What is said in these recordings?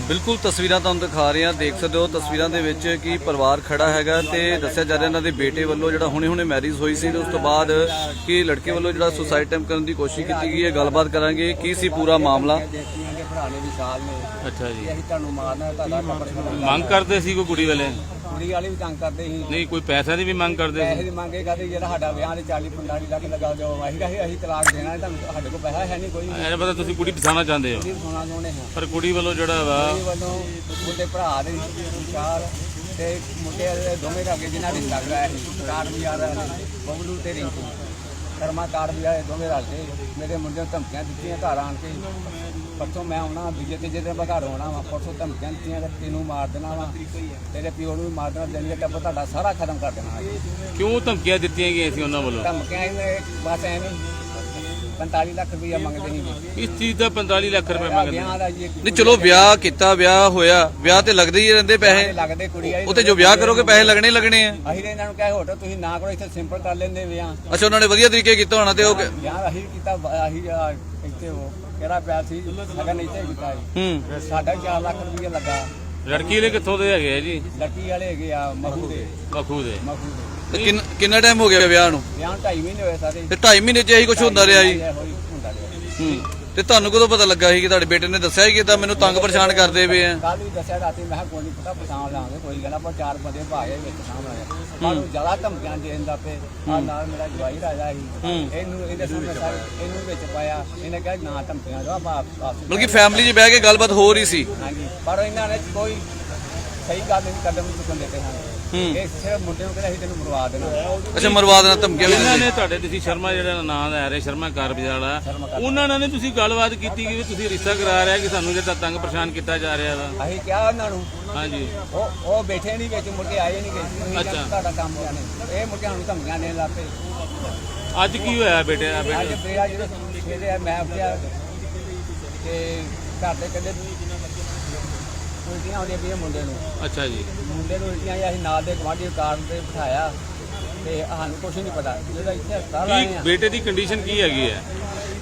ਬਿਲਕੁਲ ਤਸਵੀਰਾਂ ਤੁਹਾਨੂੰ ਦਿਖਾ ਰਹੇ ਹਾਂ, ਦੇਖ ਸਕਦੇ ਹੋ ਤਸਵੀਰਾਂ ਦੇ ਵਿੱਚ ਕਿ ਪਰਿਵਾਰ ਖੜਾ ਹੈਗਾ ਤੇ ਦੱਸਿਆ ਜਾ ਰਿਹਾ ਇਹਨਾਂ ਦੇ ਬੇਟੇ ਵੱਲੋਂ ਜਿਹੜਾ ਹੁਣੇ ਹੁਣੇ ਮੈਰਿਜ ਹੋਈ ਸੀ ਤੇ ਉਸ ਤੋਂ ਬਾਅਦ ਕਿ ਲੜਕੇ ਵੱਲੋਂ ਜਿਹੜਾ ਸੁਸਾਈਡ ਟੈਂਪ ਕਰਨ ਦੀ ਕੋਸ਼ਿਸ਼ ਕੀਤੀ ਗਈ ਹੈ। ਗੱਲਬਾਤ ਕਰਾਂਗੇ, ਕੀ ਸੀ ਪੂਰਾ ਮਾਮਲਾ? ਦੇਖੀਆਂ ਕਿ ਭਰਾ ਨੇ। ਵਿਸ਼ਾਲ ਨੇ ਅੱਛਾ ਜੀ। ਕਿ ਅਸੀਂ ਤੁਹਾਨੂੰ ਮਾਰਨਾ ਤੁਹਾਡਾ ਟੱਬਰ ਛਡਾਉਣਾ। ਮੰਗ ਕਰਦੇ ਸੀ ਕੋਈ ਕੁੜੀ ਵਾਲੇ? ਕੁੜੀ ਵਾਲੇ ਵੀ ਤੰਗ ਕਰਦੇ ਸੀ। ਨਹੀਂ ਕੋਈ ਪੈਸਾ ਦੀ ਵੀ ਮੰਗ ਕਰਦੇ ਪੈਸੇ ਸੀ ਦੀ ਮੰਗੇ ਕਰਦੇ ਜਿਹੜਾ ਸਾਡਾ ਵਿਆਹ ਦੇ 40 45 ਲੱਖ ਲਗਾ ਦਿਓ ਅਸੀਂ ਕਹੇ ਅਸੀਂ ਤਲਾਕ ਦੇਣਾ ਹੈ ਤੁਹਾਨੂੰ ਸਾਡੇ ਕੋਲ ਪੈਸਾ ਹੈ ਨਹੀਂ ਕੋਈ ਐਂ ਪਤਾ ਤੁਸੀਂ ਕੁੜੀ ਪਛਾਣਾ ਚਾਹੁੰਦੇ ਹੋ? ਸੋਨਾ ਚਾਹੁੰਦੇ ਹਾਂ। ਪਰ ਕੁੜੀ ਵੱਲੋਂ ਜਿਹੜਾ ਵਾ ਇਹ ਵੱਲੋਂ ਮੁੰਡੇ ਭਰਾ ਦੇ ਵਿਸ਼ਾਲ ਤੇ ਮੁੰਡੇ ਦੇ ਦੋਵੇਂ ਰਾਗੇ ਜਿਨ੍ਹਾਂ ਦੇ ਲੱਗ ਰਿਹਾ ਸੀ ਕਾਰ ਵੀ ਆ ਰਿਹਾ ਨੇ ਬਬਲੂ ਤੇ ਰਿੰਕੂ। ਕਰਮਾ ਕਾਰ ਵੀ ਆਏ ਦੋਵੇਂ ਰਲ ਕੇ। ਮੇਰੇ ਮੁੰਡੇ ਨੂੰ ਧਮਕੀਆਂ ਦਿੱਤੀਆਂ ਘਰ ਆਣ ਕੇ। ਪਰਸੋਂ ਮੈਂ ਆਉਣਾ ਦੂਜੇ ਤੀਜੇ ਦਿਨ ਮੈਂ ਘਰ ਆਉਣਾ ਵਾ। ਪਰਸੋਂ ਧਮਕੀਆਂ ਦਿੱਤੀਆਂ ਕਿ ਤੈਨੂੰ ਮਾਰ ਦੇਣਾ ਵਾ। ਤੇਰੇ ਪਿਓ ਨੂੰ ਵੀ ਮਾਰ ਦੇਣਾ ਦਿਨ ਦੇ ਟੱਬਰ ਤੁਹਾਡਾ ਸਾਰਾ ਖਤਮ ਕਰ ਦੇਣਾ ਕਿਉਂ ਧਮਕੀਆਂ ਦਿੱਤੀਆਂ ਗਈਆਂ ਸੀ ਉਹਨਾਂ ਵੱਲੋਂ? ਧਮਕੀਆਂ ਇਹਨੇ ਬਸ ਐਵੇਂ 45 ਲੱਖ ਰੁਪਈਆ ਮੰਗਦੇ ਸੀ। ਇਸ ਚੀਜ਼ ਦਾ 45 ਲੱਖ ਰੁਪਏ ਮੰਗਦੇ ਵਿਆਹ ਦਾ ਜੀ ਇੱਕ ਨਹੀਂ ਚਲੋ ਵਿਆਹ ਕੀਤਾ ਵਿਆਹ ਹੋਇਆ। ਵਿਆਹ ਤੇ ਲੱਗਦੇ ਹੀ ਰਹਿੰਦੇ ਪੈਸੇ। ਲੱਗਦੇ ਕੁੜੀ ਆਈ ਉਹ ਤੇ ਜੋ ਵਿਆਹ ਕਰੋਗੇ ਪੈਸੇ ਲੱਗਣੇ ਹੀ ਲੱਗਣੇ ਆ। ਅਸੀਂ ਤਾਂ ਇਹਨਾਂ ਨੂੰ ਕਿਹਾ ਹੋਟਲ ਤੁਸੀਂ ਨਾ ਕਰੋ ਇੱਥੇ ਸਿੰਪਲ ਕਰ ਲੈਂਦੇ ਵਿਆਹ। ਅੱਛਾ ਉਹਨਾਂ ਨੇ ਵਧੀਆ ਤਰੀਕੇ ਕੀਤਾ ਹੋਣਾ ਤੇ ਉਹ ਕਿ- ਵਿਆਹ ਅਸੀਂ ਕੀਤਾ ਅਸੀਂ ਆਹ ਇੱਥੇ ਉਹ ਕਿਹੜਾ ਪਿਆ ਸੀ? ਲਗਨ ਇੱਥੇ ਕੀਤਾ ਸੀ। ਹੂੰ। ਸਾਡਾ 4 ਲੱਖ ਰੁਪਈਆ ਲੱਗਾ। ਲੜਕੀ ਵਾਲੇ ਕਿੱਥੋਂ ਦੇ ਹੈਗੇ ਆ ਜੀ? ਲੱਕੀ ਵਾਲੇ ਹੈਗੇ ਆ ਮਹੂ ਦੇ। ਬਖੂ ਦੇ। ਮਹੂ ਦੇ। ਤੇ ਕਿੰਨ- ਕਿੰਨਾ ਟਾਈਮ ਹੋ ਗਿਆ ਵਿਆਹ ਨੂੰ? ਵਿਆਹ ਢਾਈ ਮਹੀਨੇ ਹੋਏ ਸਾਰੇ। ਤੇ 2.5 ਮਹੀਨੇ ਚ ਇਹੀ ਕੁਝ ਹੁੰਦਾ ਰਿਹਾ ਜੀ? ਹੂੰ। ਤੇ ਤੁਹਾਨੂੰ ਕਦੋਂ ਪਤਾ ਲੱਗਾ ਸੀ ਕਿ ਤੁਹਾਡੇ ਬੇਟੇ ਨੇ ਦੱਸਿਆ ਕਿ ਤਾਂ ਮੈਨੂੰ ਤੰਗ ਪਰੇਸ਼ਾਨ ਕਰਦੇ ਪਏ ਆ? ਕੱਲ ਵੀ ਦੱਸਿਆ ਰਾਤੀ ਮੈਂ ਕਿਹਾ ਕੋਈ ਨਹੀਂ ਪਤਾ ਪਛਾਣ ਲਾਂਗੇ ਕੋਈ ਗੱਲ ਆਪਾਂ ਚਾਰ ਬੰਦੇ ਭਾਏ ਵਿੱਚ ਸਾਹਮਣੇ ਉਹ ਜ਼ਿਆਦਾ ਧਮਕੀਆਂ ਦੇਣ ਦਾ ਪਏ ਆ ਨਾਲ ਮੇਰਾ ਜਵਾਈ ਰਾਜਾ ਸੀ। ਇਹਨੂੰ ਇਹਦੇ ਸਾਹਮਣੇ ਸਾਰੇ ਇਹਨੂੰ ਵਿੱਚ ਪਾਇਆ ਇਹਨੇ ਕਿਹਾ ਨਾ ਧਮਕੀਆਂ ਦੋ ਆਪਾਂ ਆਪ- ਆਪਸ ਬਲਕਿ ਫੈਮਿਲੀ 'ਚ ਬਹਿ ਕੇ ਗੱਲਬਾਤ ਹੋ ਰਹੀ ਸੀ। ਹਾਂਜੀ ਪਰ ਇਹਨਾਂ ਨੇ ਕੋਈ ਸਹੀ ਗੱਲ ਨਹੀਂ ਕਦਮ ਨਹੀਂ ਚੁੱਕਣ ਦਿੱਤੇ ਹਨ ਹੂੰ। ਇਹ ਸਿਰਫ ਮੁੰਡੇ ਨੂੰ ਕਹਿੰਦੇ ਅਸੀਂ ਤੈਨੂੰ ਮਰਵਾ ਦੇਣਾ। ਅੱਛਾ ਮਰਵਾ ਦੇਣਾ ਧਮਕੀਆਂ ਵੀ ਇਹਨਾਂ ਨੇ ਤੁਹਾਡੇ ਤੁਸੀਂ ਸ਼ਰਮਾ ਜਿਹੜਾ ਨਾਂ ਦਾ ਹੈ ਸ਼ਰਮਾ ਕਾਰਜ ਵਾਲਾ ਉਹਨਾਂ ਨਾਲ ਨੇ ਤੁਸੀਂ ਗੱਲਬਾਤ ਕੀਤੀ ਕਿ ਤੁਸੀਂ ਰਿਸ਼ਤਾ ਕਰਾ ਰਿਹਾ ਕਿ ਸਾਨੂੰ ਜਿਹੜਾ ਤੰਗ ਪਰੇਸ਼ਾਨ ਕੀਤਾ ਜਾ ਰਿਹਾ ਵਾ? ਅਸੀਂ ਕਿਹਾ ਉਹਨਾਂ ਨੂੰ ਹਾਂਜੀ। ਉਹ ਉਹ ਬੈਠੇ ਨਹੀਂ ਵਿੱਚ ਮੁੜ ਕੇ ਆਏ ਨਹੀਂ ਗਏ ਅੱਛਾ। ਤੁਹਾਡਾ ਕੰਮ ਜਾਣੇ ਇਹ ਮੁੜ ਕੇ ਸਾਨੂੰ ਧਮਕੀਆਂ ਦੇਣ ਲੱਗ ਪਏ। ਅੱਜ ਕੀ ਹੋਇਆ ਬੇਟੇ ਆ ਅੱਜ ਬੇਟੇ? ਜਿਹੜੇ ਮੈਂ ਉੱਠਿਆ ਤੇ ਘਰ ਦੇ ਕਹਿੰਦੇ ਉਲਟੀਆਂ ਆਉਂਦੀਆਂ ਪਈਆਂ ਮੁੰਡੇ ਨੂੰ। ਅੱਛਾ ਜੀ। ਮੁੰਡੇ ਨੂੰ ਉਲਟੀਆਂ ਅਸੀਂ ਨਾਲ ਦੇ ਗਵਾਂਢੀ ਕਾਰ ਤੇ ਬਿਠਾਇਆ ਤੇ ਸਾਨੂੰ ਕੁਝ ਨਹੀਂ ਪਤਾ। ਜਦੋਂ ਇੱਥੇ ਹਸਪਤਾਲ ਆਏ ਕੀ ਆ। ਬੇਟੇ ਦੀ ਕੰਡੀਸ਼ਨ ਕੀ ਹੈਗੀ ਹੈ?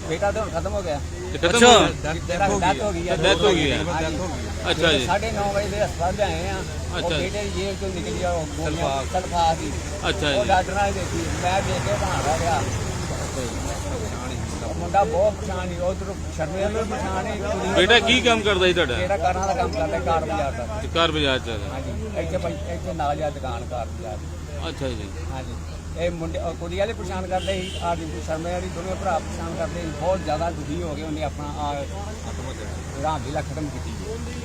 ਬੇਟਾ ਤਾਂ ਹੁਣ ਖਤਮ ਹੋ ਗਿਆ। ਤੇ ਖਤਮ ਅੱਛਾ। ਹੋ ਗਿਆ? ਡੈਥ ਹੋ ਗਈ ਹੈ। Death ਹੋ ਗਈ ਹੈ। ਹਾਂਜੀ। ਅੱਛਾ ਜੀ। ਸਾਢੇ 9 ਵਜੇ ਦੇ ਹਸਪਤਾਲ ਆਏ ਆ। ਉਹ ਅੱਛਾ। ਬੇਟੇ ਦੀ ਜੇਬ ਚੋਂ ਨਿਕਲੀ ਆ ਉਹ ਗੋਲੀਆਂ ਸਲਫਾ ਸੀ ਅੱਛਾ ਉਹ ਜੀ। ਡਾਕਟਰ ਨਾਲ ਦੇਖੀ। ਮੈਂ ਦੇਖ ਕੇ ਬਣਾ ਰਿਹਾ ਮੁੰਡਾ ਬਹੁਤ ਪਛਾਣ ਨਹੀਂ ਉਧਰ ਸ਼ਰਮੇ ਵਾਲੇ ਪਛਾਣ ਕੁੜੀ ਬੇਟਾ ਕੀ ਕੰਮ ਕਰਦਾ ਸੀ ਤੁਹਾਡਾ? ਕਿਹੜਾ ਕਾਰਾਂ ਦਾ ਕੰਮ ਕਰਦਾ ਕਾਰ ਬਾਜ਼ਾਰ ਦਾ। ਕਾਰ ਬਾਜ਼ਾਰ ਚ। ਹਾਂਜੀ ਇੱਥੇ ਪਈ- ਇੱਥੇ ਨਾਲ ਜਾ ਦੁਕਾਨ ਕਾਰ ਬਾਜ਼ਾਰ ਦੀ। ਅੱਛਾ ਜੀ। ਹਾਂਜੀ ਇਹ ਮੁੰਡੇ ਉਹ ਕੁੜੀ ਵਾਲੇ ਪਛਾਣ ਕਰਦੇ ਸੀ ਆ ਸ਼ਰਮੇ ਵਾਲੀ ਦੋਵੇਂ ਭਰਾ ਪਛਾਣ ਕਰਦੇ ਸੀ ਬਹੁਤ ਜ਼ਿਆਦਾ ਦੁਖੀ ਹੋ ਗਏ ਉਹਨੇ ਆਪਣਾ ਆ ਰਾਮ ਦੀ ਲੱਖ ਖਤਮ ਕੀਤੀ